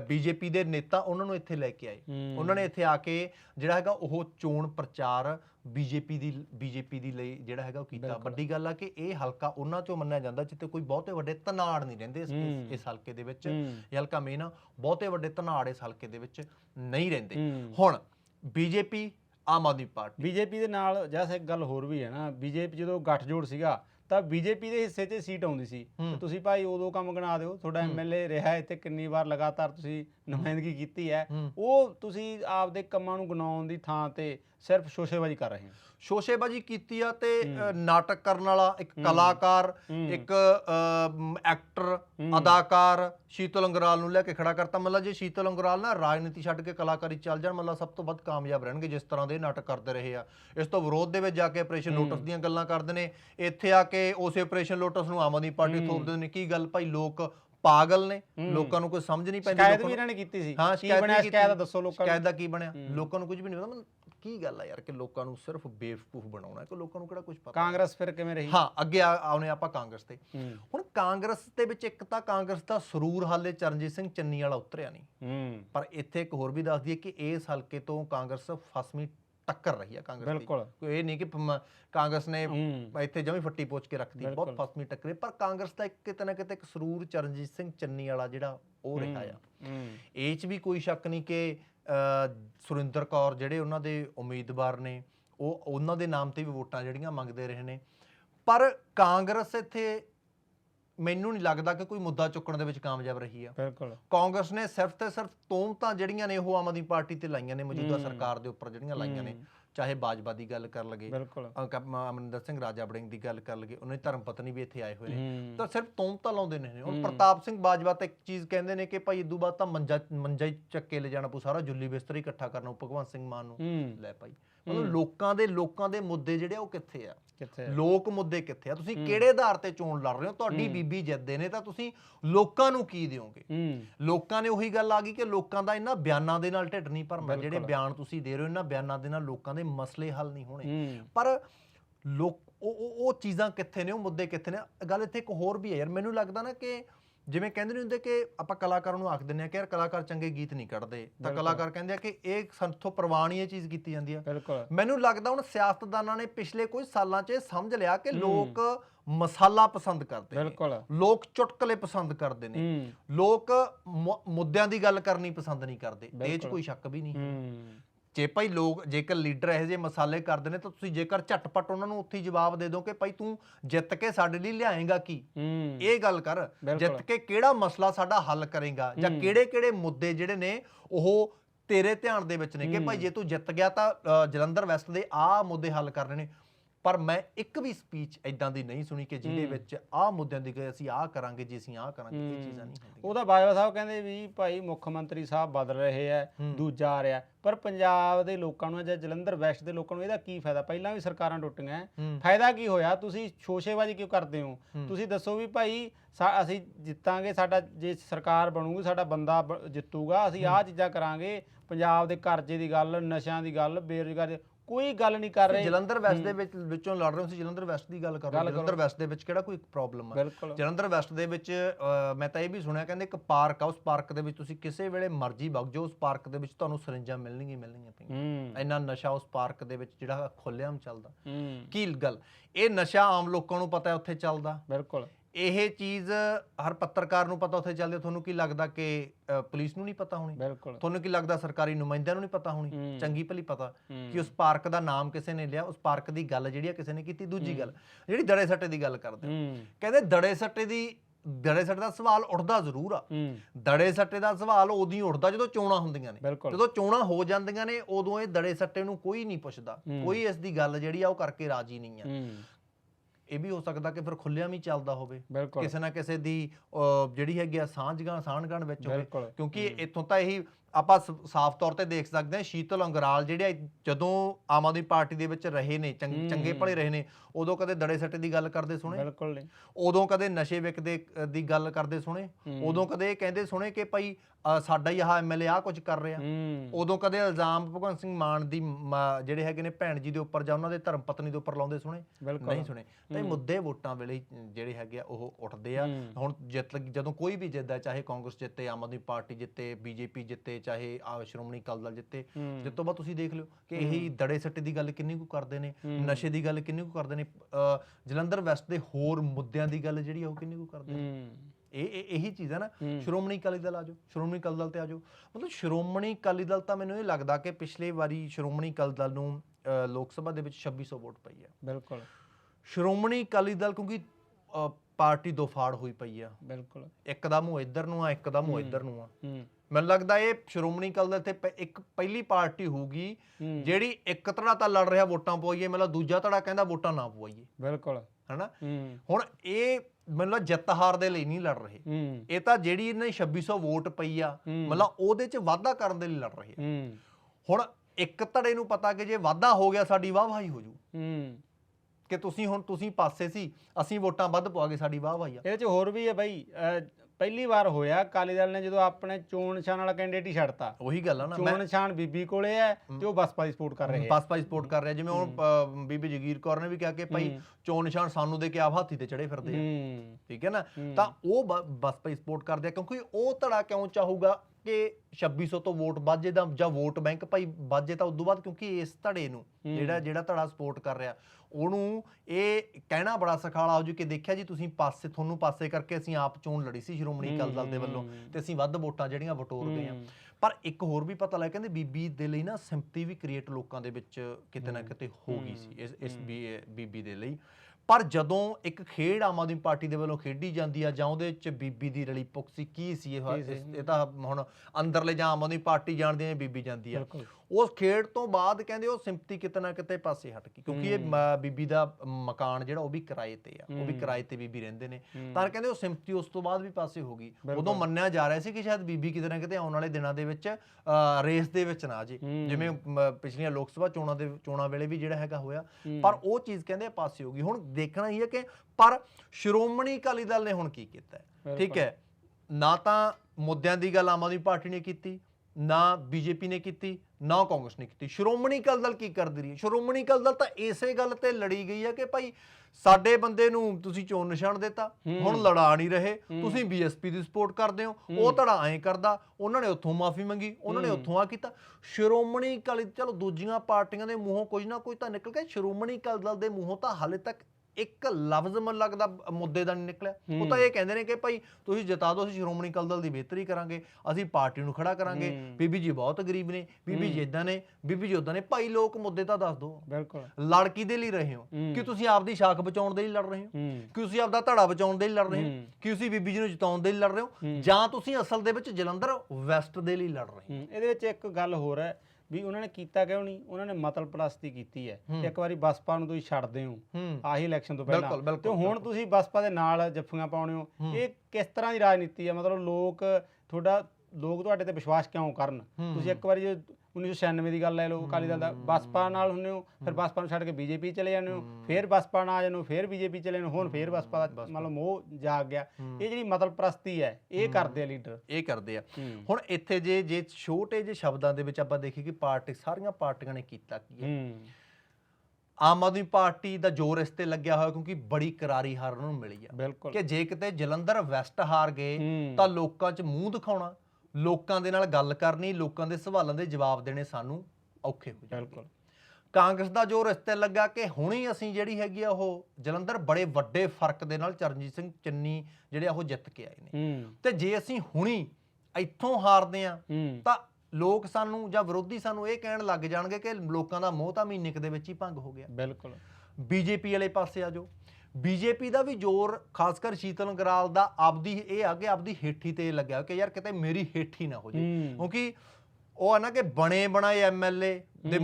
ਬੀਜੇਪੀ ਦੇ ਨੇਤਾ ਉਹਨਾਂ ਨੂੰ ਇੱਥੇ ਲੈ ਕੇ ਆਏ। ਉਹਨਾਂ ਨੇ ਇੱਥੇ ਆ ਕੇ ਜਿਹੜਾ ਹੈਗਾ ਉਹ ਚੋਣ ਪ੍ਰਚਾਰ ਬੀਜੇਪੀ ਦੀ ਬੀਜੇਪੀ ਦੀ ਲਈ ਜਿਹੜਾ ਹੈਗਾ ਉਹ ਕੀਤਾ। ਵੱਡੀ ਗੱਲ ਆ ਕਿ ਇਹ ਹਲਕਾ ਉਹਨਾਂ ਚੋਂ ਮੰਨਿਆ ਜਾਂਦਾ ਜਿੱਥੇ ਕੋਈ ਬਹੁਤੇ ਵੱਡੇ ਧਨਾੜ ਨਹੀਂ ਰਹਿੰਦੇ ਇਸ- ਹਲਕੇ ਦੇ ਵਿੱਚ। ਇਹ ਹਲਕਾ ਮੇਨ ਆ ਬਹੁਤੇ ਵੱਡੇ ਧਨਾੜ ਇਸ ਹਲਕੇ ਦੇ ਵਿੱਚ ਨਹੀਂ ਰਹਿੰਦੇ। ਹੁਣ BJP Aam Aadmi Party. BJP ਦੇ ਨਾਲ ਜੈਸੇ ਇੱਕ ਗੱਲ ਹੋਰ ਵੀ ਹੈ ਨਾ ਬੀਜੇਪੀ ਜਦੋਂ ਗੱਠਜੋੜ ਸੀਗਾ ਤਾਂ ਬੀਜੇਪੀ ਦੇ ਹਿੱਸੇ 'ਚ ਸੀਟ ਆਉਂਦੀ ਸੀ। ਤੇ ਤੁਸੀਂ ਭਾਈ ਉਦੋਂ ਕੰਮ ਗਣਾ ਦਿਓ ਤੁਹਾਡਾ ਐਮਐਲਏ ਰਿਹਾ ਇੱਥੇ ਕਿੰਨੀ ਵਾਰ ਲਗਾਤਾਰ ਤੁਸੀਂ ਨੁਮਾਇੰਦਗੀ ਕੀਤੀ ਹੈ। ਉਹ ਤੁਸੀਂ ਆਪਦੇ ਕੰਮਾਂ ਨੂੰ ਗਨਾਉਣ ਦੀ ਥਾਂ ਤੇ ਸਿਰਫ ਸ਼ੋਸ਼ੇਬਾਜ਼ੀ ਕਰ ਰਹੇ ਹੋ। ਸ਼ੋਸ਼ੇਬਾਜੀ ਕੀਤੀ ਆ ਤੇ ਨਾਟਕ ਕਰਨ ਵਾਲਾ ਇੱਕ ਕਲਾਕਾਰ ਇੱਕ ਐਕਟਰ ਅਦਾਕਾਰ ਸ਼ੀਤਲ ਅੰਗਰਾਲ ਨੂੰ ਲੈ ਕੇ ਖੜਾ ਕਰਤਾ। ਮਤਲਬ ਜੇ ਸ਼ੀਤਲ ਅੰਗਰਾਲ ਨਾ ਰਾਜਨੀਤੀ ਛੱਡ ਕੇ ਕਲਾਕਾਰੀ ਚੱਲ ਜਾਣ ਮਤਲਬ ਸਭ ਤੋਂ ਵੱਧ ਕਾਮਯਾਬ ਰਹਿਣਗੇ ਜਿਸ ਤਰ੍ਹਾਂ ਦੇ ਨਾਟਕ ਕਰਦੇ ਰਹੇ ਆ। ਇਸ ਤੋਂ ਵਿਰੋਧ ਦੇ ਵਿੱਚ ਜਾ ਕੇ ਆਪਰੇਸ਼ਨ ਲੋਟਸ ਦੀਆਂ ਗੱਲਾਂ ਕਰਦੇ ਨੇ। ਇੱਥੇ ਆ ਕੇ ਉਸੇ ਆਪਰੇਸ਼ਨ ਲੋਟਸ ਨੂੰ ਆਮ ਆਦਮੀ ਪਾਰਟੀ ਥੋਪਦੇ ਨੇ। ਕੀ ਗੱਲ ਭਾਈ? ਲੋਕ ਪਾਗਲ ਨੇ। ਲੋਕਾਂ ਨੂੰ ਕੋਈ ਸਮਝ ਨਹੀਂ ਪੈਂਦੀ। ਸ਼ਿਕਾਇਤ ਵੀ ਨੂੰ- ਇਹਨਾਂ ਨੇ ਕੀਤੀ ਸੀ। ਹਾਂ ਸ਼ਿਕਾਇਤ ਬਣਿਆ। ਸ਼ਿਕਾਇਤ ਦੱਸੋ ਲੋਕਾਂ ਸ਼ਿਕਾਇਤ ਨੂੰ। ਦਾ ਕੀ ਬਣਿਆ? ਲੋਕਾਂ ਨੂੰ ਕੁਝ ਵੀ ਨਹੀਂ ਪਤਾ। ਕੀ ਗੱਲ ਆ ਯਾਰ ਕਿ ਲੋਕਾਂ ਨੂੰ ਸਿਰਫ ਬੇਵਕੂਫ ਬਣਾਉਣਾ ਹੈ? ਕਿ ਲੋਕਾਂ ਨੂੰ ਕਿਹੜਾ ਕੁਝ ਪਤਾ? ਕਾਂਗਰਸ ਫਿਰ ਕਿਵੇਂ ਰਹੀ? ਹਾਂ ਅੱਗੇ ਆ- ਆਉਣੇ ਆਪਾਂ ਕਾਂਗਰਸ ਤੇ। ਹੂੰ। ਹੁਣ ਕਾਂਗਰਸ ਦੇ ਵਿੱਚ ਇੱਕ ਤਾਂ ਕਾਂਗਰਸ ਦਾ ਸਰੂਰ ਹਾਲੇ ਚਰਨਜੀਤ ਸਿੰਘ ਚੰਨੀ ਵਾਲਾ ਉਤਰਿਆ ਨਹੀਂ। ਹੂੰ। ਪਰ ਇੱਥੇ ਇੱਕ ਹੋਰ ਵੀ ਦੱਸ ਦਈਏ ਕਿ ਇਸ ਹਲਕੇ ਤੋਂ ਕਾਂਗਰਸ ਫਸਵੀਂ ਟੱਕਰ ਰਹੀ ਆ ਕਾਂਗਰਸ ਦੀ। ਬਿਲਕੁਲ। ਕੋਈ ਇਹ ਨਹੀਂ ਕਿ ਕਾਂਗਰਸ ਨੇ ਹੂੰ। ਇੱਥੇ ਜਮੀ ਫੱਟੀ ਪੋਚ ਕੇ ਰੱਖਦੀ ਬਹੁਤ ਫਸਵੀਂ ਟੱਕਰੇ ਪਰ ਕਾਂਗਰਸ ਦਾ ਇੱਕ ਕਿਤੇ ਨਾ ਕਿਤੇ ਇੱਕ ਸਰੂਰ ਚਰਨਜੀਤ ਸਿੰਘ ਚੰਨੀ ਵਾਲਾ ਜਿਹੜਾ ਉਹ ਰਿਹਾ ਆ। ਹੂੰ। ਇਹ 'ਚ ਵੀ ਕੋਈ ਸ਼ੱਕ ਨਹੀਂ ਕਿ ਸੁਰਿੰਦਰ ਕੌਰ ਜਿਹੜੇ ਉਹਨਾਂ ਦੇ ਉਮੀਦਵਾਰ ਨੇ, ਉਹ ਉਹਨਾਂ ਦੇ ਨਾਮ ਤੇ ਵੀ ਵੋਟਾਂ ਜਿਹੜੀਆਂ ਮੰਗਦੇ ਰਹੇ ਨੇ। ਪਰ ਕਾਂਗਰਸ ਇੱਥੇ ਮੈਨੂੰ ਨਹੀਂ ਲੱਗਦਾ ਕਿ ਕੋਈ ਮੁੱਦਾ ਚੁੱਕਣ ਦੇ ਵਿੱਚ ਕਾਮਯਾਬ ਰਹੀ ਆ। ਬਿਲਕੁਲ। ਕਾਂਗਰਸ ਨੇ ਸਿਰਫ ਤੇ ਸਿਰਫ ਤੋਮਤਾਂ ਜਿਹੜੀਆਂ ਨੇ ਉਹ ਆਮ ਆਦਮੀ ਪਾਰਟੀ ਤੇ ਲਾਈਆਂ ਨੇ ਮੌਜੂਦਾ ਸਰਕਾਰ ਦੇ ਉੱਪਰ ਜਿਹੜੀਆਂ ਲਾਈਆਂ ਨੇ ਚਾਹੇ ਬਾਜਵਾ ਦੀ ਗੱਲ ਕਰ ਲਗੇ। ਅਮਰਿੰਦਰ ਸਿੰਘ ਰਾਜਾ ਵੜਿੰਗ ਦੀ ਗੱਲ ਕਰ ਲਗੇ। ਉਹਨਾਂ ਧਰਮ ਪਤਨੀ ਵੀ ਇੱਥੇ ਆਏ ਹੋਏ ਨੇ। ਤਾਂ ਸਿਰਫ ਤੋਮਤਾ ਲਾਉਂਦੇ ਨੇ। ਹੁਣ ਪ੍ਰਤਾਪ ਸਿੰਘ ਬਾਜਵਾ ਤਾਂ ਇੱਕ ਚੀਜ਼ ਕਹਿੰਦੇ ਨੇ ਕਿ ਭਾਈ ਇਦੋਂ ਬਾਅਦ ਤਾਂ ਮੰਜਾ ਮੰਜਾ ਹੀ ਚੱਕੇ ਲੈ ਜਾਣਾ ਪਊ। ਸਾਰਾ ਜੁੱਲੀ ਬਿਸਤਰ ਇਕੱਠਾ ਕਰਨਾ ਭਗਵੰਤ ਸਿੰਘ ਮਾਨ ਨੂੰ ਲੈ ਭਾਈ। ਮਤਲਬ ਲੋਕਾਂ ਦੇ ਲੋਕਾਂ ਦੇ ਮੁੱਦੇ ਜਿਹੜੇ ਆ ਉਹ ਕਿੱਥੇ ਆ? ਕਿੱਥੇ ਲੋਕ ਮੁੱਦੇ ਕਿੱਥੇ ਆ? ਤੁਸੀਂ ਕਿਹੜੇ ਆਧਾਰ ਤੇ ਚੋਣ ਲੜ ਰਹੇ ਹੋ? ਤੁਹਾਡੀ ਬੀਬੀ ਜਿੱਤਦੇ ਨੇ ਤਾਂ ਤੁਸੀਂ ਲੋਕਾਂ ਨੂੰ ਕੀ ਦਿਓਗੇ? ਲੋਕਾਂ ਨੇ ਉਹੀ ਗੱਲ ਆ ਗਈ ਕਿ ਲੋਕਾਂ ਦਾ ਇਹਨਾਂ ਬਿਆਨਾਂ ਦੇ ਨਾਲ ਢਿੱਡ ਨਹੀਂ ਭਰਨਾ। ਜਿਹੜੇ ਬਿਆਨ ਤੁਸੀਂ ਦੇ ਰਹੇ ਹੋ ਇਹਨਾਂ ਬਿਆਨਾਂ ਦੇ ਨਾਲ ਲੋਕਾਂ ਦੇ ਮਸਲੇ ਹੱਲ ਨਹੀਂ ਹੋਣੇ। ਪਰ ਲੋਕ ਉਹ- ਉਹ ਚੀਜ਼ਾਂ ਕਿੱਥੇ ਨੇ? ਉਹ ਮੁੱਦੇ ਕਿੱਥੇ ਨੇ? ਗੱਲ ਇੱਥੇ ਇੱਕ ਹੋਰ ਵੀ ਹੈ ਯਾਰ। ਮੈਨੂੰ ਲੱਗਦਾ ਨਾ ਕਿ ਜਿਵੇਂ ਕਹਿੰਦੇ ਨਹੀਂ ਹੁੰਦੇ ਕਿ ਆਪਾਂ ਕਲਾਕਾਰਾਂ ਨੂੰ ਆਖ ਦਿੰਦੇ ਆ ਕਿ ਯਾਰ ਕਲਾਕਾਰ ਚੰਗੇ ਗੀਤ ਨਹੀਂ ਕੱਢਦੇ ਤਾਂ ਕਲਾਕਾਰ ਕਹਿੰਦੇ ਆ ਕਿ ਇਹ ਸੰਥੋਂ ਪ੍ਰਵਾਨ ਇਹ ਚੀਜ਼ ਕੀਤੀ ਜਾਂਦੀ ਆ। ਬਿਲਕੁਲ। ਮੈਨੂੰ ਲੱਗਦਾ ਹੁਣ ਸਿਆਸਤਦਾਨਾਂ ਨੇ ਪਿਛਲੇ ਕੁਝ ਸਾਲਾਂ 'ਚ ਇਹ ਸਮਝ ਲਿਆ ਕਿ ਲੋਕ ਮਸਾਲਾ ਪਸੰਦ ਕਰਦੇ ਨੇ। ਬਿਲਕੁਲ। ਲੋਕ ਚੁਟਕਲੇ ਪਸੰਦ ਕਰਦੇ ਨੇ। ਲੋਕ ਮੁੱਦਿਆਂ ਦੀ ਗੱਲ ਕਰਨੀ ਪਸੰਦ ਨਹੀਂ ਕਰਦੇ। ਇਹ 'ਚ ਕੋਈ ਸ਼ੱਕ ਵੀ ਨਹੀਂ। ਜੇ ਭਾਈ ਲੋਕ ਜੇਕਰ ਲੀਡਰ ਇਹੋ ਜਿਹੇ ਮਸਾਲੇ ਕਰਦੇ ਨੇ ਤਾਂ ਤੁਸੀਂ ਜੇਕਰ ਝਟਪਟ ਉਹਨਾਂ ਨੂੰ ਉੱਥੇ ਜਵਾਬ ਦੇ ਦਿਓ ਕਿ ਭਾਈ ਤੂੰ ਜਿੱਤ ਕੇ ਸਾਡੇ ਲਈ ਲਿਆਏਗਾ ਕੀ? ਇਹ ਗੱਲ ਕਰ। ਜਿੱਤ ਕੇ ਕਿਹੜਾ ਮਸਲਾ ਸਾਡਾ ਹੱਲ ਕਰੇਗਾ? ਜਾਂ ਕਿਹੜੇ-ਕਿਹੜੇ ਮੁੱਦੇ ਜਿਹੜੇ ਨੇ ਉਹ ਤੇਰੇ ਧਿਆਨ ਦੇ ਵਿੱਚ ਨੇ ਕਿ ਭਾਈ। ਜੇ ਤੂੰ ਜਿੱਤ ਗਿਆ ਤਾਂ ਜਲੰਧਰ ਵੈਸਟ ਦੇ ਆਹ ਮੁੱਦੇ ਹੱਲ ਕਰਨੇ ਨੇ। ਪਰ ਮੈਂ ਇੱਕ ਵੀ ਸਪੀਚ ਇਦਾਂ ਦੀ ਨਹੀਂ ਸੁਣੀ ਕਿ ਜਿਹਦੇ। ਵਿੱਚ ਆਹ ਮੁੱਦਿਆਂ ਦੀ ਕਿ ਅਸੀਂ ਆਹ ਕਰਾਂਗੇ ਜੀ ਅਸੀਂ ਆਹ ਕਰਾਂਗੇ ਇਹ। ਚੀਜ਼ਾਂ ਨਹੀਂ ਹੁੰਦੀਆਂ ਉਹਦਾ ਬਾਜਵਾ ਸਾਹਿਬ ਕਹਿੰਦੇ ਵੀ ਭਾਈ ਮੁੱਖ ਮੰਤਰੀ ਸਾਹਿਬ ਬਦਲ ਰਹੇ ਆ। ਦੂਜਾ ਆ ਰਿਹਾ ਪਰ ਪੰਜਾਬ ਦੇ ਲੋਕਾਂ ਨੂੰ ਜਾਂ ਜਲੰਧਰ ਵੈਸਟ ਦੇ ਲੋਕਾਂ ਨੂੰ ਇਹਦਾ ਕੀ ਫਾਇਦਾ ਪਹਿਲਾਂ ਵੀ ਸਰਕਾਰਾਂ ਟੁੱਟੀਆਂ। ਫਾਇਦਾ ਕੀ ਹੋਇਆ ਤੁਸੀਂ ਸ਼ੋਸ਼ੇਬਾਜ਼ੀ ਕਿਉਂ ਕਰਦੇ ਹੋ। ਤੁਸੀਂ ਦੱਸੋ ਵੀ ਭਾਈ ਅਸੀਂ ਜਿੱਤਾਂਗੇ ਸਾਡਾ ਜੇ ਸਰਕਾਰ ਬਣੂਗੀ ਸਾਡਾ ਬੰਦਾ ਜਿੱਤੂਗਾ ਅਸੀਂ ਆਹ ਚੀਜ਼ਾਂ ਕਰਾਂਗੇ ਪੰਜਾਬ ਦੇ ਕਰਜ਼ੇ ਦੀ ਗੱਲ ਨਸ਼ਿਆਂ ਦੀ ਗੱਲ ਬੇਰੁਜ਼ਗਾਰੀ ਕੋਈ ਗੱਲ ਨਹੀਂ ਕਰ ਰਹੇ। ਜਲੰਧਰ ਵੈਸਟ ਦੇ ਵਿੱਚ ਵਿੱਚੋਂ ਲੜ ਰਹੇ ਹੋ ਸੀ ਜਲੰਧਰ ਵੈਸਟ ਦੀ ਗੱਲ ਕਰ ਰਹੇ ਹੋ। ਜਲੰਧਰ ਵੈਸਟ ਦੇ ਵਿੱਚ ਕਿਹੜਾ ਕੋਈ ਪ੍ਰੋਬਲਮ ਹੈ ਬਿਲਕੁਲ। ਜਲੰਧਰ ਵੈਸਟ ਦੇ ਵਿੱਚ ਮੈਂ ਤਾਂ ਇਹ ਵੀ ਸੁਣਿਆ ਕਹਿੰਦੇ ਇੱਕ ਪਾਰਕ ਆ ਉਸ ਪਾਰਕ ਦੇ ਵਿੱਚ ਤੁਸੀਂ ਕਿਸੇ ਵੇਲੇ ਮਰਜ਼ੀ ਵਗ ਜਾਓ ਉਸ ਪਾਰਕ ਦੇ ਵਿੱਚ ਤੁਹਾਨੂੰ ਸਰਿੰਜਾਂ ਮਿਲਣਗੀਆਂ ਹੀ ਮਿਲਣਗੀਆਂ ਪਈਆਂ। ਇੰਨਾ ਨਸ਼ਾ ਉਸ ਪਾਰਕ ਦੇ ਵਿੱਚ ਜਿਹੜਾ ਖੁੱਲ੍ਹੇਆਮ ਚੱਲਦਾ। ਕੀ ਗੱਲ? ਇਹ ਨਸ਼ਾ ਆਮ ਲੋਕਾਂ ਨੂੰ ਪਤਾ ਹੈ ਉੱਥੇ ਚੱਲਦਾ। ਬਿਲਕੁਲ। ਇਹ ਚੀਜ਼ ਹਰ ਪੱਤਰਕਾਰ ਨੂੰ ਪਤਾ ਉੱਥੇ ਚੱਲਦੀ ਤੁਹਾਨੂੰ ਕੀ ਲੱਗਦਾ ਕਿ ਪੁਲਿਸ ਨੂੰ ਨਹੀਂ ਪਤਾ ਹੋਣੀ? ਬਿਲਕੁਲ। ਤੁਹਾਨੂੰ ਕੀ ਲੱਗਦਾ ਸਰਕਾਰੀ ਨੁਮਾਇੰਦਿਆਂ ਨੂੰ ਨਹੀਂ ਪਤਾ ਹੋਣੀ। ਚੰਗੀ ਭਲੀ ਪਤਾ। ਕਿ ਉਸ ਪਾਰਕ ਦਾ ਨਾਮ ਕਿਸੇ ਨੇ ਲਿਆ ਉਸ ਪਾਰਕ ਦੀ ਗੱਲ ਜਿਹੜੀ ਆ ਕਿਸੇ ਨੇ ਕੀਤੀ ਦੂਜੀ ਗੱਲ ਜਿਹੜੀ ਦੜੇ ਸੱਟੇ ਦੀ ਗੱਲ ਕਰਦੇ ਕਹਿੰਦੇ ਦੜੇ ਸੱਟੇ ਦੀ ਦੜੇ ਸੱਟੇ ਦਾ ਸਵਾਲ ਉੱਠਦਾ ਜ਼ਰੂਰ ਆ। ਦੜੇ ਸੱਟੇ ਦਾ ਸਵਾਲ ਉਦੋਂ ਹੀ ਉੱਠਦਾ ਜਦੋਂ ਚੋਣਾਂ ਹੁੰਦੀਆਂ ਨੇ। ਜਦੋਂ ਚੋਣਾਂ ਹੋ ਜਾਂਦੀਆਂ ਨੇ ਉਦੋਂ ਇਹ ਦੜੇ ਸੱਟੇ ਨੂੰ ਕੋਈ ਨਹੀਂ ਪੁੱਛਦਾ। ਕੋਈ ਇਸ ਦੀ ਗੱਲ ਜਿਹੜੀ ਆ ਉਹ ਕਰਕੇ ਰਾਜੀ ਨਹੀਂ ਆ। ਇਹ ਵੀ ਹੋ ਸਕਦਾ ਕਿ ਫਿਰ ਖੁੱਲਿਆਂ ਵੀ ਚੱਲਦਾ ਹੋਵੇ। ਬਿਲਕੁਲ। ਕਿਸੇ ਨਾ ਕਿਸੇ ਦੀ ਅਹ, ਜਿਹੜੀ ਹੈਗੀ ਆ ਸਾਂਝਗਾਂ ਸਾਂਝਗਾਂ ਵਿੱਚ ਹੋਵੇ। ਬਿਲਕੁਲ। ਕਿਉਂਕਿ ਇੱਥੋਂ ਤਾਂ ਇਹੀ ਆਪਾਂ ਸਾਫ਼ ਤੌਰ ਤੇ ਦੇਖ ਸਕਦੇ ਹਾਂ ਸ਼ੀਤਲ ਅੰਗਰਾਲ ਜਿਹੜੇ ਜਦੋਂ ਆਮ ਆਦਮੀ ਪਾਰਟੀ ਦੇ ਵਿੱਚ ਰਹੇ ਨੇ ਚੰਗ- ਭਲੇ ਰਹੇ ਨੇ ਉਦੋਂ ਕਦੇ ਦੜੇ ਸੱਟੇ ਦੀ ਗੱਲ ਕਰਦੇ ਸੁਣੇ? ਬਿਲਕੁਲ ਨਹੀਂ। ਉਦੋਂ ਕਦੇ ਨਸ਼ੇ ਵਿਕਦੇ ਦੀ ਗੱਲ ਕਰਦੇ ਸੁਣੇ। ਉਦੋਂ ਕਦੇ ਇਹ ਕਹਿੰਦੇ ਸੁਣੇ ਕਿ ਭਾਈ ਸਾਡਾ ਹੀ ਆਹ ਐਮਐਲਏ ਆ ਕੁਝ ਕਰ ਰਿਹਾ। ਉਦੋਂ ਕਦੇ ਇਲਜ਼ਾਮ ਭਗਵੰਤ ਸਿੰਘ ਮਾਨ ਦੀ ਜਿਹੜੇ ਹੈਗੇ ਨੇ ਭੈਣ ਜੀ ਦੇ ਉੱਪਰ ਜਾਂ ਉਹਨਾਂ ਦੇ ਧਰਮ ਪਤਨੀ ਦੇ ਉੱਪਰ ਲਾਉਂਦੇ ਸੁਣੇ? ਨਹੀਂ ਸੁਣੇ। ਤਾਂ ਇਹ ਮੁੱਦੇ ਵੋਟਾਂ ਵੇਲੇ ਜਿਹੜੇ ਹੈਗੇ ਆ ਉਹ ਉੱਠਦੇ ਆ। ਹੁਣ ਜਿੱਤ ਜਦੋਂ ਕੋਈ ਵੀ ਜਿੱਤਦਾ ਚਾਹੇ ਕਾਂਗਰਸ ਜਿੱਤੇ ਆਮ ਆਦਮੀ ਪਾਰਟੀ ਜਿੱਤੇ ਬੀਜੇਪੀ ਜਿੱਤੇ ਚਾਹੇ ਆ ਸ਼੍ਰੋਮਣੀ ਅਕਾਲੀ ਦਲ ਜਿੱਤੇ। ਜਿੱਤ ਤੋਂ ਬਾਅਦ ਤੁਸੀਂ ਦੇਖ ਲਿਓ ਕਿ ਇਹੀ ਦੜੇ ਸੱਟੇ ਦੀ ਗੱਲ ਕਿੰਨੀ ਕੁ ਕਰਦੇ ਨੇ। ਨਸ਼ੇ ਦੀ ਗੱਲ ਕਿੰਨੀ ਕੁ ਕਰਦੇ ਨੇ ਜਲੰਧਰ ਵੈਸਟ ਦੇ ਹੋਰ ਮੁੱਦਿਆਂ ਦੀ ਗੱਲ ਜਿਹੜੀ ਉਹ ਕਿੰਨੀ ਕੁ ਕਰਦੇ ਨੇ। ਇਹ ਇਹ- ਇਹੀ ਚੀਜ਼ ਹੈ ਨਾ। ਸ਼੍ਰੋਮਣੀ ਅਕਾਲੀ ਦਲ ਆਜੋ ਸ਼੍ਰੋਮਣੀ ਅਕਾਲੀ ਦਲ ਤੇ ਆਜੋ ਮਤਲਬ ਸ਼੍ਰੋਮਣੀ ਅਕਾਲੀ ਦਲ ਤਾਂ ਮੈਨੂੰ ਇਹ ਲੱਗਦਾ ਕਿ ਪਿਛਲੇ ਵਾਰੀ ਸ਼੍ਰੋਮਣੀ ਅਕਾਲੀ ਦਲ ਨੂੰ ਲੋਕ ਸਭਾ ਦੇ ਵਿੱਚ 2600 ਵੋਟ ਪਈ ਆ। ਬਿਲਕੁਲ। ਸ਼੍ਰੋਮਣੀ ਅਕਾਲੀ ਦਲ ਕਿਉਂਕਿ ਪਾਰਟੀ ਦੋ ਫਾੜ ਹੋਈ ਪਈ ਆ। ਬਿਲਕੁਲ। ਇੱਕ ਦਾ ਮੂੰਹ ਇੱਧਰ ਨੂੰ ਆ ਇੱਕ ਦਾ ਮੂੰਹ ਇੱਧਰ ਨੂੰ ਆ। ਹੂੰ। ਮੈਨੂੰ ਲੱਗਦਾ ਇਹ ਸ਼੍ਰੋਮਣੀ ਅਕਾਲੀ ਦਲ ਤੇ ਪ- ਇੱਕ ਪਹਿਲੀ ਪਾਰਟੀ ਹੋਊਗੀ ਜਿਹੜੀ ਇੱਕ ਧੜਾ ਤਾਂ ਲੜ ਰਿਹਾ ਵੋਟਾਂ ਪਵਾਈਏ ਮਤਲਬ ਦੂਜਾ ਧੜਾ ਕਹਿੰਦਾ ਵੋਟਾਂ ਨਾ ਪਵਾਈਏ। ਬਿਲਕੁਲ। ਹਨਾ? ਹੂੰ। ਹੁਣ ਹੁਣ ਇਹ ਲੱਗਦਾ ਜਿੱਤ ਹਾਰ ਦੇ ਲਈ ਨਹੀਂ ਲੜ ਰਹੇ। ਹੂੰ। ਇਹ ਤਾਂ ਜਿਹੜੀ ਇਹਨਾਂ ਦੀ 2600 ਵੋਟ ਪਈ ਆ ਹੂੰ। ਮਤਲਬ ਉਹਦੇ 'ਚ ਵਾਧਾ ਕਰਨ ਦੇ ਲਈ ਲੜ ਰਹੇ ਆ। ਹੂੰ। ਹੁਣ ਇੱਕ ਧੜੇ ਨੂੰ ਪਤਾ ਕਿ ਜੇ ਵਾਧਾ ਹੋ ਗਿਆ ਸਾਡੀ ਵਾਹ ਵਾਹੀ ਹੋ ਜੂ। ਹੂੰ। ਕਿ ਤੁਸੀਂ ਹੁਣ ਤੁਸੀਂ ਪਾਸੇ ਸੀ ਅਸੀਂ ਵੋਟਾਂ ਵੱਧ ਪਵਾਗੇ ਸਾਡੀ ਵਾਹ ਵਾਹੀ ਆ। ਇਹਦੇ ਚ ਹੋਰ ਵੀ ਹੈ ਬਾਈ ਅਹ, ਪਹਿਲੀ ਵਾਰ ਹੋਇਆ ਅਕਾਲੀ ਦਲ ਨੇ ਜਦੋਂ ਆਪਣੇ ਚੋਣ ਨਿਸ਼ਾਨ ਵਾਲਾ ਕੈਂਡੀਡੇਟ ਹੀ ਛੱਡਤਾ। ਉਹੀ ਗੱਲ ਆ ਨਾ ਚੋਣ ਨਿਸ਼ਾਨ ਬੀਬੀ ਕੋਲੇ ਹੈ ਤੇ ਉਹ ਬਸਪਾ ਦੀ ਸਪੋਰਟ ਕਰ ਰਹੇ। ਹੈ ਬਸਪਾ ਸਪੋਰਟ ਕਰ ਰਿਹਾ ਜਿਵੇਂ ਹੁਣ ਬੀਬੀ ਜਗੀਰ ਕੌਰ ਨੇ ਵੀ ਕਿਹਾ ਕਿ ਭਾਈ। ਚੋਣ ਨਿਸ਼ਾਨ ਸਾਨੂੰ ਦੇ ਕੇ ਆਪ ਹਾਥੀ ਤੇ ਚੜੇ ਫਿਰਦੇ ਆ। ਠੀਕ ਹੈ ਨਾ। ਤਾਂ ਉਹ ਬਸਪਾ ਹੀ ਸਪੋਰਟ ਕਰਦੇ ਆ ਕਿਉਂਕਿ ਉਹ ਧੜਾ ਕਿਉਂ ਚਾਹੂਗਾ? ਕਿ 2600 ਤੋਂ ਵੋਟ ਵਾਜੇ ਦਾ ਜਾਂ ਵੋਟ ਬੈਂਕ ਭਾਈ ਵਾਜੇ ਤਾਂ ਉਦੋਂ ਬਾਅਦ ਕਿਉਂਕਿ ਇਸ ਧੜੇ ਨੂੰ। ਜਿਹੜਾ ਜਿਹੜਾ ਧੜਾ ਸਪੋਰਟ ਕਰ ਰਿਹਾ ਉਹਨੂੰ ਇਹ ਕਹਿਣਾ ਬੜਾ ਸਖਾਲਾ ਹੋ ਜੂ ਕਿ ਦੇਖਿਆ ਜੀ ਤੁਸੀਂ ਪਾਸੇ ਤੁਹਾਨੂੰ ਪਾਸੇ ਕਰਕੇ ਅਸੀਂ ਆਪ ਚੋਣ ਲੜੀ ਸੀ ਸ਼੍ਰੋਮਣੀ ਅਕਾਲੀ ਦਲ ਦੇ ਵੱਲੋਂ। ਤੇ ਅਸੀਂ ਵੱਧ ਵੋਟਾਂ ਜਿਹੜੀਆਂ ਵਟੋਰ ਗਏ ਆ। ਪਰ ਇੱਕ ਹੋਰ ਵੀ ਪਤਾ ਲੱਗ ਕਹਿੰਦੇ ਬੀਬੀ ਦੇ ਲਈ ਨਾ ਸਿੰਪਥੀ ਵੀ ਕ੍ਰੀਏਟ ਲੋਕਾਂ ਦੇ ਵਿੱਚ ਕਿਤੇ ਨਾ ਕਿਤੇ ਹੋ ਗਈ ਸੀ ਇਸ ਇਸ ਬੀਬੀ ਦੇ ਲਈ ਪਰ ਜਦੋਂ ਇੱਕ ਖੇਡ ਆਮ ਆਦਮੀ ਪਾਰਟੀ ਦੇ ਵੱਲੋਂ ਖੇਡੀ ਜਾਂਦੀ ਆ ਜਾਂ ਉਹਦੇ ਵਿੱਚ ਬੀਬੀ ਦੀ ਰਲੀ ਪੁੱਕ ਸੀ? ਕੀ ਸੀ? ਇਹ ਇਹ ਤਾਂ ਹੁਣ ਅੰਦਰਲੇ ਜਾਂ ਆਮ ਆਦਮੀ ਪਾਰਟੀ ਜਾਣਦੇ ਆ ਬੀਬੀ ਜਾਂਦੀ ਆ। ਉਸ ਖੇਡ ਤੋਂ ਬਾਅਦ ਕਹਿੰਦੇ ਉਹ ਸਿੰਪਥੀ ਕਿਤੇ ਨਾ ਕਿਤੇ ਪਾਸੇ ਹਟ ਗਈ ਕਿਉਂਕਿ ਇਹ ਮ- ਬੀਬੀ ਦਾ ਮਕਾਨ ਜਿਹੜਾ ਉਹ ਵੀ ਕਿਰਾਏ ਤੇ ਆ ਉਹ ਵੀ ਕਿਰਾਏ ਤੇ ਬੀਬੀ ਰਹਿੰਦੇ ਨੇ। ਤਾਂ ਕਹਿੰਦੇ ਉਹ ਸਿੰਪਥੀ ਉਸ ਤੋਂ ਬਾਅਦ ਵੀ ਪਾਸੇ ਹੋ ਗਈ। ਉਦੋਂ ਮੰਨਿਆ ਜਾ ਰਿਹਾ ਸੀ ਕਿ ਸ਼ਾਇਦ ਬੀਬੀ ਕਿਤੇ ਨਾ ਕਿਤੇ ਆਉਣ ਵਾਲੇ ਦਿਨਾਂ ਦੇ ਵਿੱਚ ਅ, ਰੇਸ ਦੇ ਵਿੱਚ ਨਾ ਆ ਜੇ। ਜਿਵੇਂ ਮ, ਪਿਛਲੀਆਂ ਲੋਕ ਸਭਾ ਚੋਣਾਂ ਦੇ ਚੋਣਾਂ ਵੇਲੇ ਵੀ ਜਿਹੜਾ ਹੈਗਾ ਹੋਇਆ। ਪਰ ਉਹ ਚੀਜ਼ ਕਹਿੰਦੇ ਪਾਸੇ ਹੋ ਗਈ। ਹੁਣ ਦੇਖਣਾ ਹੀ ਹੈ ਕਿ ਪਰ ਸ਼੍ਰੋਮਣੀ ਅਕਾਲੀ ਦਲ ਨੇ ਹੁਣ ਕੀ ਕੀਤਾ? ਹੈ ਠੀਕ ਹੈ। ਨਾ ਤਾਂ ਮੁੱਦਿਆਂ ਦੀ ਗੱਲ ਆਮ ਆਦਮੀ ਪਾਰਟੀ ਨੇ ਕੀਤੀ ਨਾ ਬੀਜੇਪੀ ਨੇ ਕੀਤੀ ਨਾ ਕਾਂਗਰਸ ਨੇ ਕੀਤੀ। ਸ਼੍ਰੋਮਣੀ ਅਕਾਲੀ ਦਲ ਕੀ ਕਰਦੀ ਰਹੀ ਹੈ? ਸ਼੍ਰੋਮਣੀ ਅਕਾਲੀ ਦਲ ਤਾਂ ਇਸੇ ਗੱਲ ਤੇ ਲੜੀ ਗਈ ਹੈ ਕਿ ਭਾਈ ਸਾਡੇ ਬੰਦੇ ਨੂੰ ਤੁਸੀਂ ਚੋਣ ਨਿਸ਼ਾਨ ਦਿੱਤਾ ਹੁਣ ਲੜਾ ਨਹੀਂ ਰਹੇ ਤੁਸੀਂ ਬੀਐਸਪੀ ਦੀ ਸਪੋਰਟ ਕਰਦੇ ਹੋ ਉਹ ਧੜਾ ਐਂ ਕਰਦਾ ਉਹਨਾਂ ਨੇ ਉੱਥੋਂ ਮਾਫੀ ਮੰਗੀ ਉਹਨਾਂ ਨੇ ਉੱਥੋਂ ਆ ਕੀਤਾ। ਸ਼੍ਰੋਮਣੀ ਅਕਾਲੀ ਚਲੋ ਦੂਜੀਆਂ ਪਾਰਟੀਆਂ ਦੇ ਮੂੰਹੋਂ ਕੁਝ ਨਾ ਕੁਝ ਤਾਂ ਨਿਕਲ ਗਿਆ ਸ਼੍ਰੋਮਣੀ ਅਕਾਲੀ ਦਲ ਦੇ ਮੂੰਹੋਂ ਤਾਂ ਹਾਲੇ ਤੱਕ ਇੱਕ ਲਫ਼ਜ਼ ਮਨ ਲੱਗਦਾ ਮੁੱਦੇ ਦਾ ਨਹੀਂ ਨਿਕਲਿਆ। ਉਹ ਤਾਂ ਇਹ ਕਹਿੰਦੇ ਨੇ ਕਿ ਭਾਈ ਤੁਸੀਂ ਜਿਤਾ ਦਿਓ ਅਸੀਂ ਸ਼੍ਰੋਮਣੀ ਅਕਾਲੀ ਦਲ ਦੀ ਬਿਹਤਰੀ ਕਰਾਂਗੇ ਅਸੀਂ ਪਾਰਟੀ ਨੂੰ ਖੜਾ ਕਰਾਂਗੇ। ਬੀਬੀ ਜੀ ਬਹੁਤ ਗਰੀਬ ਨੇ ਬੀਬੀ ਜੀ ਇਦਾਂ ਨੇ ਬੀਬੀ ਜੀ ਉਦਾਂ ਨੇ। ਭਾਈ ਲੋਕ ਮੁੱਦੇ ਤਾਂ ਦੱਸ ਦਿਓ। ਬਿਲਕੁਲ। ਲੜ ਕਿਹਦੇ ਲਈ ਰਹੇ ਹੋ। ਕਿ ਤੁਸੀਂ ਆਪਦੀ ਸ਼ਾਖ ਬਚਾਉਣ ਦੇ ਲਈ ਲੜ ਰਹੇ ਹੋ? ਕਿ ਤੁਸੀਂ ਆਪਦਾ ਧੜਾ ਬਚਾਉਣ ਦੇ ਲਈ ਲੜ ਰਹੇ ਹੋ। ਕਿ ਤੁਸੀਂ ਬੀਬੀ ਜੀ ਨੂੰ ਜਿਤਾਉਣ ਦੇ ਲਈ ਲੜ ਰਹੇ ਹੋ। ਜਾਂ ਤੁਸੀਂ ਅਸਲ ਦੇ ਵਿੱਚ ਜਲੰਧਰ ਵੈਸਟ ਦੇ ਲਈ ਲੜ ਰਹੇ ਹੂੰ, ਇਹਦੇ ਵਿੱਚ ਇੱਕ ਗੱਲ ਹੋਰ ਹੈ। ਵੀ ਉਹਨਾਂ ਨੇ ਕੀਤਾ ਕਿਉਂ ਨਹੀਂ ਉਹਨਾਂ ਨੇ ਮਤਲਬ ਪ੍ਰਸਤੀ ਕੀਤੀ ਹੈ ਹੂੰ। ਇੱਕ ਵਾਰੀ ਬਸਪਾ ਨੂੰ ਤੁਸੀਂ ਛੱਡਦੇ ਹੋ ਆਹੀ ਇਲੈਕਸ਼ਨ ਤੋਂ ਪਹਿਲਾਂ ਤੇ ਹੁਣ। ਤੁਸੀਂ ਬਸਪਾ ਦੇ ਨਾਲ ਜੱਫੀਆਂ ਪਾਉਣੇ ਹੋ। ਇਹ ਕਿਸ ਤਰ੍ਹਾਂ ਦੀ ਰਾਜਨੀਤੀ ਹੈ ਮਤਲਬ ਲੋਕ ਤੁਹਾਡਾ ਲੋਕ ਤੁਹਾਡੇ ਤੇ ਵਿਸ਼ਵਾਸ ਕਿਉਂ ਕਰਨ। ਤੁਸੀਂ ਇੱਕ ਵਾਰੀ ਜੇ 1996 ਦੀ ਗੱਲ ਲੈ ਲਓ ਅਕਾਲੀ ਦਲ ਦਾ। ਬਸਪਾ ਨਾਲ ਹੁੰਨੇ ਹੋ ਫਿਰ ਬਸਪਾ ਨੂੰ ਛੱਡ ਕੇ ਬੀਜੇਪੀ ਚਲੇ ਜਾਂਦੇ ਹੋ ਫਿਰ ਬਸਪਾ ਨਾਲ ਆ ਜਾਂਦੇ ਹੋ ਫਿਰ ਬੀਜੇਪੀ ਚਲੇ ਜਾਂਦੇ ਹੋ ਹੁਣ ਫਿਰ ਬਸਪਾ ਦਾ ਮਤਲਬ ਮੋਹ ਜਾਗ ਗਿਆ। ਇਹ ਜਿਹੜੀ ਮਤਲਬ ਪ੍ਰਸਤੀ ਹੈ ਇਹ ਕਰਦੇ ਆ ਲੀਡਰ। ਇਹ ਕਰਦੇ ਆ। ਹੁਣ ਇੱਥੇ ਜੇ ਜੇ ਛੋਟੇ ਜਿਹੇ ਸ਼ਬਦਾਂ ਦੇ ਵਿੱਚ ਆਪਾਂ ਦੇਖੀਏ ਕਿ ਪਾਰਟੀ ਸਾਰੀਆਂ ਪਾਰਟੀਆਂ ਨੇ ਕੀਤਾ ਕੀ ਹੈ। ਆਮ ਆਦਮੀ ਪਾਰਟੀ ਦਾ ਜ਼ੋਰ ਇਸ ਤੇ ਲੱਗਿਆ ਹੋਇਆ ਕਿਉਂਕਿ ਬੜੀ ਕਰਾਰੀ ਹਾਰ ਉਹਨਾਂ ਨੂੰ ਮਿਲੀ ਆ। ਕਿ ਜੇ ਕਿਤੇ ਜਲੰਧਰ ਵੈਸਟ ਹਾਰ ਗਏ। ਤਾਂ ਲੋਕਾਂ 'ਚ ਮੂੰਹ ਦਿਖਾਉਣਾ। ਲੋਕਾਂ ਦੇ ਨਾਲ ਗੱਲ ਕਰਨੀ ਲੋਕਾਂ ਦੇ ਸਵਾਲਾਂ ਦੇ ਜਵਾਬ ਦੇਣੇ ਸਾਨੂੰ ਔਖੇ ਹੋ ਜਾਣਗੇ ਬਿਲਕੁਲ। ਕਾਂਗਰਸ ਦਾ ਜ਼ੋਰ ਇਸ ਤੇ ਲੱਗਾ ਕਿ ਹੁਣੀ ਅਸੀਂ ਜਿਹੜੀ ਹੈਗੀ ਆ ਉਹ ਜਲੰਧਰ ਬੜੇ ਵੱਡੇ ਫ਼ਰਕ ਦੇ ਨਾਲ ਚਰਨਜੀਤ ਸਿੰਘ ਚੰਨੀ ਜਿਹੜੇ ਆ ਉਹ ਜਿੱਤ ਕੇ ਆਏ ਨੇ। ਹੂੰ। ਤੇ ਜੇ ਅਸੀਂ ਹੁਣੀ ਇੱਥੋਂ ਹਾਰਦੇ ਆ ਹੂੰ। ਤਾਂ ਲੋਕ ਸਾਨੂੰ ਜਾਂ ਵਿਰੋਧੀ ਸਾਨੂੰ ਇਹ ਕਹਿਣ ਲੱਗ ਜਾਣਗੇ ਕਿ ਲੋਕਾਂ ਦਾ ਮੋਹ ਤਾਂ ਮਹੀਨੇ ਕੁ ਦੇ ਵਿੱਚ ਹੀ ਭੰਗ ਹੋ ਗਿਆ। ਬਿਲਕੁਲ। ਬੀਜੇਪੀ ਵਾਲੇ ਪਾਸੇ ਆ ਜਾਓ। ਬੀਜੇਪੀ ਦਾ ਵੀ ਜ਼ੋਰ ਖਾਸ ਕਰ ਸ਼ੀਤਲ ਗਰਾਲ ਦਾ ਆਪਦੀ ਇਹ ਆ ਕਿ ਆਪਦੀ ਹੇਠੀ ਤੇ ਲੱਗਿਆ ਕਿ ਯਾਰ ਕਿਤੇ ਮੇਰੀ ਹੇਠੀ ਨਾ ਹੋ ਜੇ। ਕਿਉਂਕਿ ਉਹ ਆ ਨਾ ਕਿ ਬਣੇ ਬਣਾਏ ਐਮਐਲਏ ਦੇ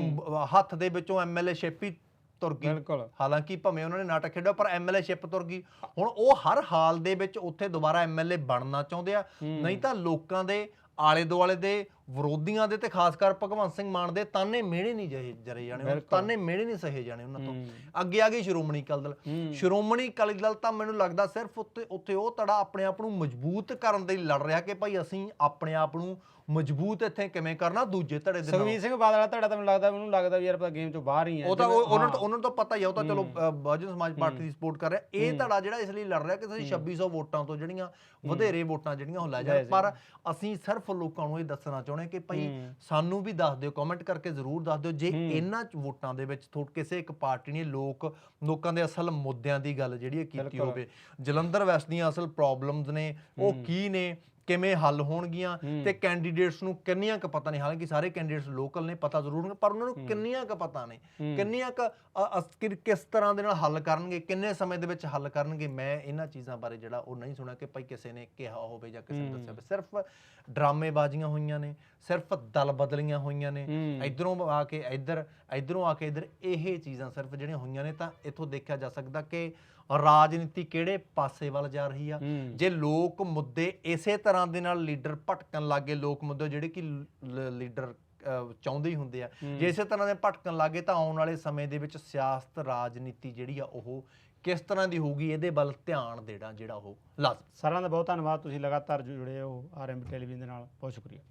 ਹੱਥ ਦੇ ਵਿੱਚੋਂ ਐਮਐਲਏ ਸ਼ਿਪ ਹੀ ਤੁਰ ਗਈ। ਬਿਲਕੁਲ। ਹਾਲਾਂਕਿ ਭਵੇਂ ਉਹਨਾਂ ਨੇ ਨਾਟਕ ਖੇਡਿਆ ਪਰ ਐਮਐਲਏ ਸ਼ਿਪ ਤੁਰ ਗਈ। ਹੁਣ ਉਹ ਹਰ ਹਾਲ ਦੇ ਵਿੱਚ ਉੱਥੇ ਦੁਬਾਰਾ ਐਮਐਲਏ ਬਣਨਾ ਚਾਹੁੰਦੇ ਆ। ਨਹੀਂ ਤਾਂ ਲੋਕਾਂ ਦੇ ਆਲੇ ਦੁਆਲੇ ਦੇ ਵਿਰੋਧੀਆਂ ਦੇ ਤੇ ਖਾਸ ਕਰ ਭਗਵੰਤ ਸਿੰਘ ਮਾਨ ਦੇ ਤਾਨੇ ਮਿਹਣੇ ਨਹੀਂ ਜਹੇ ਜਰੇ ਜਾਣੇ ਉਹਨਾਂ-। ਤਾਨੇ ਮਿਹਣੇ ਨਹੀਂ ਸਹੇ ਜਾਣੇ ਉਹਨਾਂ ਤੋਂ। ਹੂੰ। ਅੱਗੇ ਆ ਗਈ ਸ਼੍ਰੋਮਣੀ ਅਕਾਲੀ ਦਲ। ਹੂੰ। ਸ਼੍ਰੋਮਣੀ ਅਕਾਲੀ ਦਲ ਤਾਂ ਮੈਨੂੰ ਲੱਗਦਾ ਸਿਰਫ ਉੱਤੇ ਉੱਥੇ ਉਹ ਤੜਾ ਆਪਣੇ ਆਪ ਨੂੰ ਮਜ਼ਬੂਤ ਕਰਨ ਦੇ ਲਈ ਲੜ ਰਿਹਾ ਕਿ ਭਾਈ ਅਸੀਂ ਆਪਣੇ ਆਪ ਨੂੰ ਮਜ਼ਬੂਤ ਇੱਥੇ ਕਿਵੇਂ ਕਰਨਾ ਦੂਜੇ ਧੜੇ ਦੇ ਨਾਲ। ਸੁਖਵੀਰ ਸਿੰਘ ਬਾਦਲ ਵਾਲਾ ਤੁਹਾਡਾ ਤਾਂ ਮੈਨੂੰ ਲੱਗਦਾ ਮੈਨੂੰ ਲੱਗਦਾ ਵੀ ਯਾਰ ਆਪਾਂ ਗੇਮ ਚੋਂ ਬਾਹਰ ਹੀ ਆ ਉਹ ਤਾਂ ਉਹਨਾਂ ਨੂੰ ਹਾਂ। ਤਾਂ ਉਹਨਾਂ ਨੂੰ ਤਾਂ ਪਤਾ ਹੀ ਆ ਉਹ ਤਾਂ ਚਲੋ ਬਹੁਜਨ ਸਮਾਜ ਪਾਰਟੀ ਦੀ ਸਪੋਰਟ ਕਰ ਰਿਹਾ। ਇਹ ਧੜਾ ਜਿਹੜਾ ਇਸ ਲਈ ਲੜ ਰਿਹਾ ਕਿ ਅਸੀਂ 2600 ਵੋਟਾਂ ਤੋਂ ਜਿਹੜੀਆਂ ਵਧੇਰੇ ਵੋਟਾਂ ਜਿਹੜੀਆਂ ਉਹ ਲੈ ਜਾਣ। ਪਰ ਅਸੀਂ ਸਿਰਫ ਲੋਕਾਂ ਨੂੰ ਇਹ ਦੱਸਣਾ ਚਾਹੁੰਦੇ ਕਿ ਭਾਈ। ਸਾਨੂੰ ਵੀ ਦੱਸ ਦਿਓ ਕਮੈਂਟ ਕਰਕੇ ਜ਼ਰੂਰ ਦੱਸ ਦਿਓ ਜੇ ਇਹਨਾਂ ਚ ਵੋਟਾਂ ਦੇ ਵਿੱਚ ਥੋੜ ਕਿਸੇ ਇੱਕ ਪਾਰਟੀ ਨੇ ਲੋਕ ਲੋਕਾਂ ਦੇ ਅਸਲ ਮੁੱਦਿਆਂ ਦੀ ਗੱਲ ਜਿਹੜੀ ਕੀਤੀ। ਹੋਵੇ ਜਲੰਧਰ ਵੈਸਟ ਦੀਆਂ ਅਸਲ ਪ੍ਰੋਬਲਮਸ ਨੇ ਉਹ ਕੀ ਨੇ ਕਿਵੇਂ ਹੱਲ ਹੋਣਗੀਆਂ ਤੇ ਕੈਂਡੀਡੇਟਸ ਨੂੰ ਕਿੰਨੀਆਂ ਕੁ ਪਤਾ ਨਹੀਂ ਹਾਲਾਂਕਿ ਸਾਰੇ ਕੈਂਡੀਡੇਟਸ ਲੋਕਲ ਨੇ ਪਤਾ ਜ਼ਰੂਰ ਨੇ ਪਰ ਉਹਨਾਂ ਨੂੰ ਕਿੰਨੀਆਂ ਕੁ ਪਤਾ ਨੇ? ਕਿੰਨੀਆਂ ਕੁ ਕਿਸ ਤਰ੍ਹਾਂ ਦੇ ਨਾਲ ਹੱਲ ਕਰਨਗੇ? ਕਿੰਨੇ ਸਮੇਂ ਦੇ ਵਿੱਚ ਹੱਲ ਕਰਨਗੇ? ਮੈਂ ਇਹਨਾਂ ਚੀਜ਼ਾਂ ਬਾਰੇ ਜਿਹੜਾ ਉਹ ਨਹੀਂ ਸੁਣਿਆ ਕਿ ਭਾਈ ਕਿਸੇ ਨੇ ਕਿਹਾ ਹੋਵੇ ਜਾਂ ਕਿਸੇ ਨੇ ਦੱਸਿਆ ਹੋਵੇ। ਸਿਰਫ ਡਰਾਮੇਬਾਜ਼ੀਆਂ ਹੋਈਆਂ ਨੇ ਸਿਰਫ ਦਲ ਬਦਲੀਆਂ ਹੋਈਆਂ ਨੇ। ਇਧਰੋਂ ਆ ਕੇ ਇੱਧਰ ਇਧਰੋਂ ਆ ਕੇ ਇੱਧਰ ਇਹ ਚੀਜ਼ਾਂ ਸਿਰਫ ਜਿਹੜੀਆਂ ਹੋਈਆਂ ਨੇ ਤਾਂ ਇੱਥੋਂ ਦੇਖਿਆ ਜਾ ਸਕਦਾ ਕਿ ਰਾਜਨੀਤੀ ਕਿਹੜੇ ਪਾਸੇ ਵੱਲ ਜਾ ਰਹੀ ਆ। ਜੇ ਲੋਕ ਮੁੱਦੇ ਇਸੇ ਤਰ੍ਹਾਂ ਦੇ ਨਾਲ ਲੀਡਰ ਭਟਕਣ ਲੱਗੇ ਲੋਕ ਮੁੱਦੇ ਜਿਹੜੇ ਕਿ ਲੀਡਰ ਚਾਹੁੰਦੇ ਹੀ ਹੁੰਦੇ ਆ ਜੇ ਇਸੇ ਤਰ੍ਹਾਂ ਦੇ ਭਟਕਣ ਲੱਗੇ ਤਾਂ ਆਉਣ ਵਾਲੇ ਸਮੇਂ ਦੇ ਵਿੱਚ ਸਿਆਸਤ ਰਾਜਨੀਤੀ ਜਿਹੜੀ ਆ ਉਹ ਕਿਸ ਤਰ੍ਹਾਂ ਦੀ ਹੋਊਗੀ? ਇਹਦੇ ਵੱਲ ਧਿਆਨ ਦੇਣਾ ਜਿਹੜਾ ਉਹ ਲਾਜ਼ਮ। ਸਾਰਿਆਂ ਦਾ ਬਹੁਤ ਧੰਨਵਾਦ ਤੁਸੀਂ ਲਗਾਤਾਰ ਜੁੜੇ ਹੋ ਆਰਐਮ ਟੈਲੀਵਿਜ਼ਨ ਦੇ ਨਾਲ। ਬਹੁਤ ਸ਼ੁਕਰੀਆ।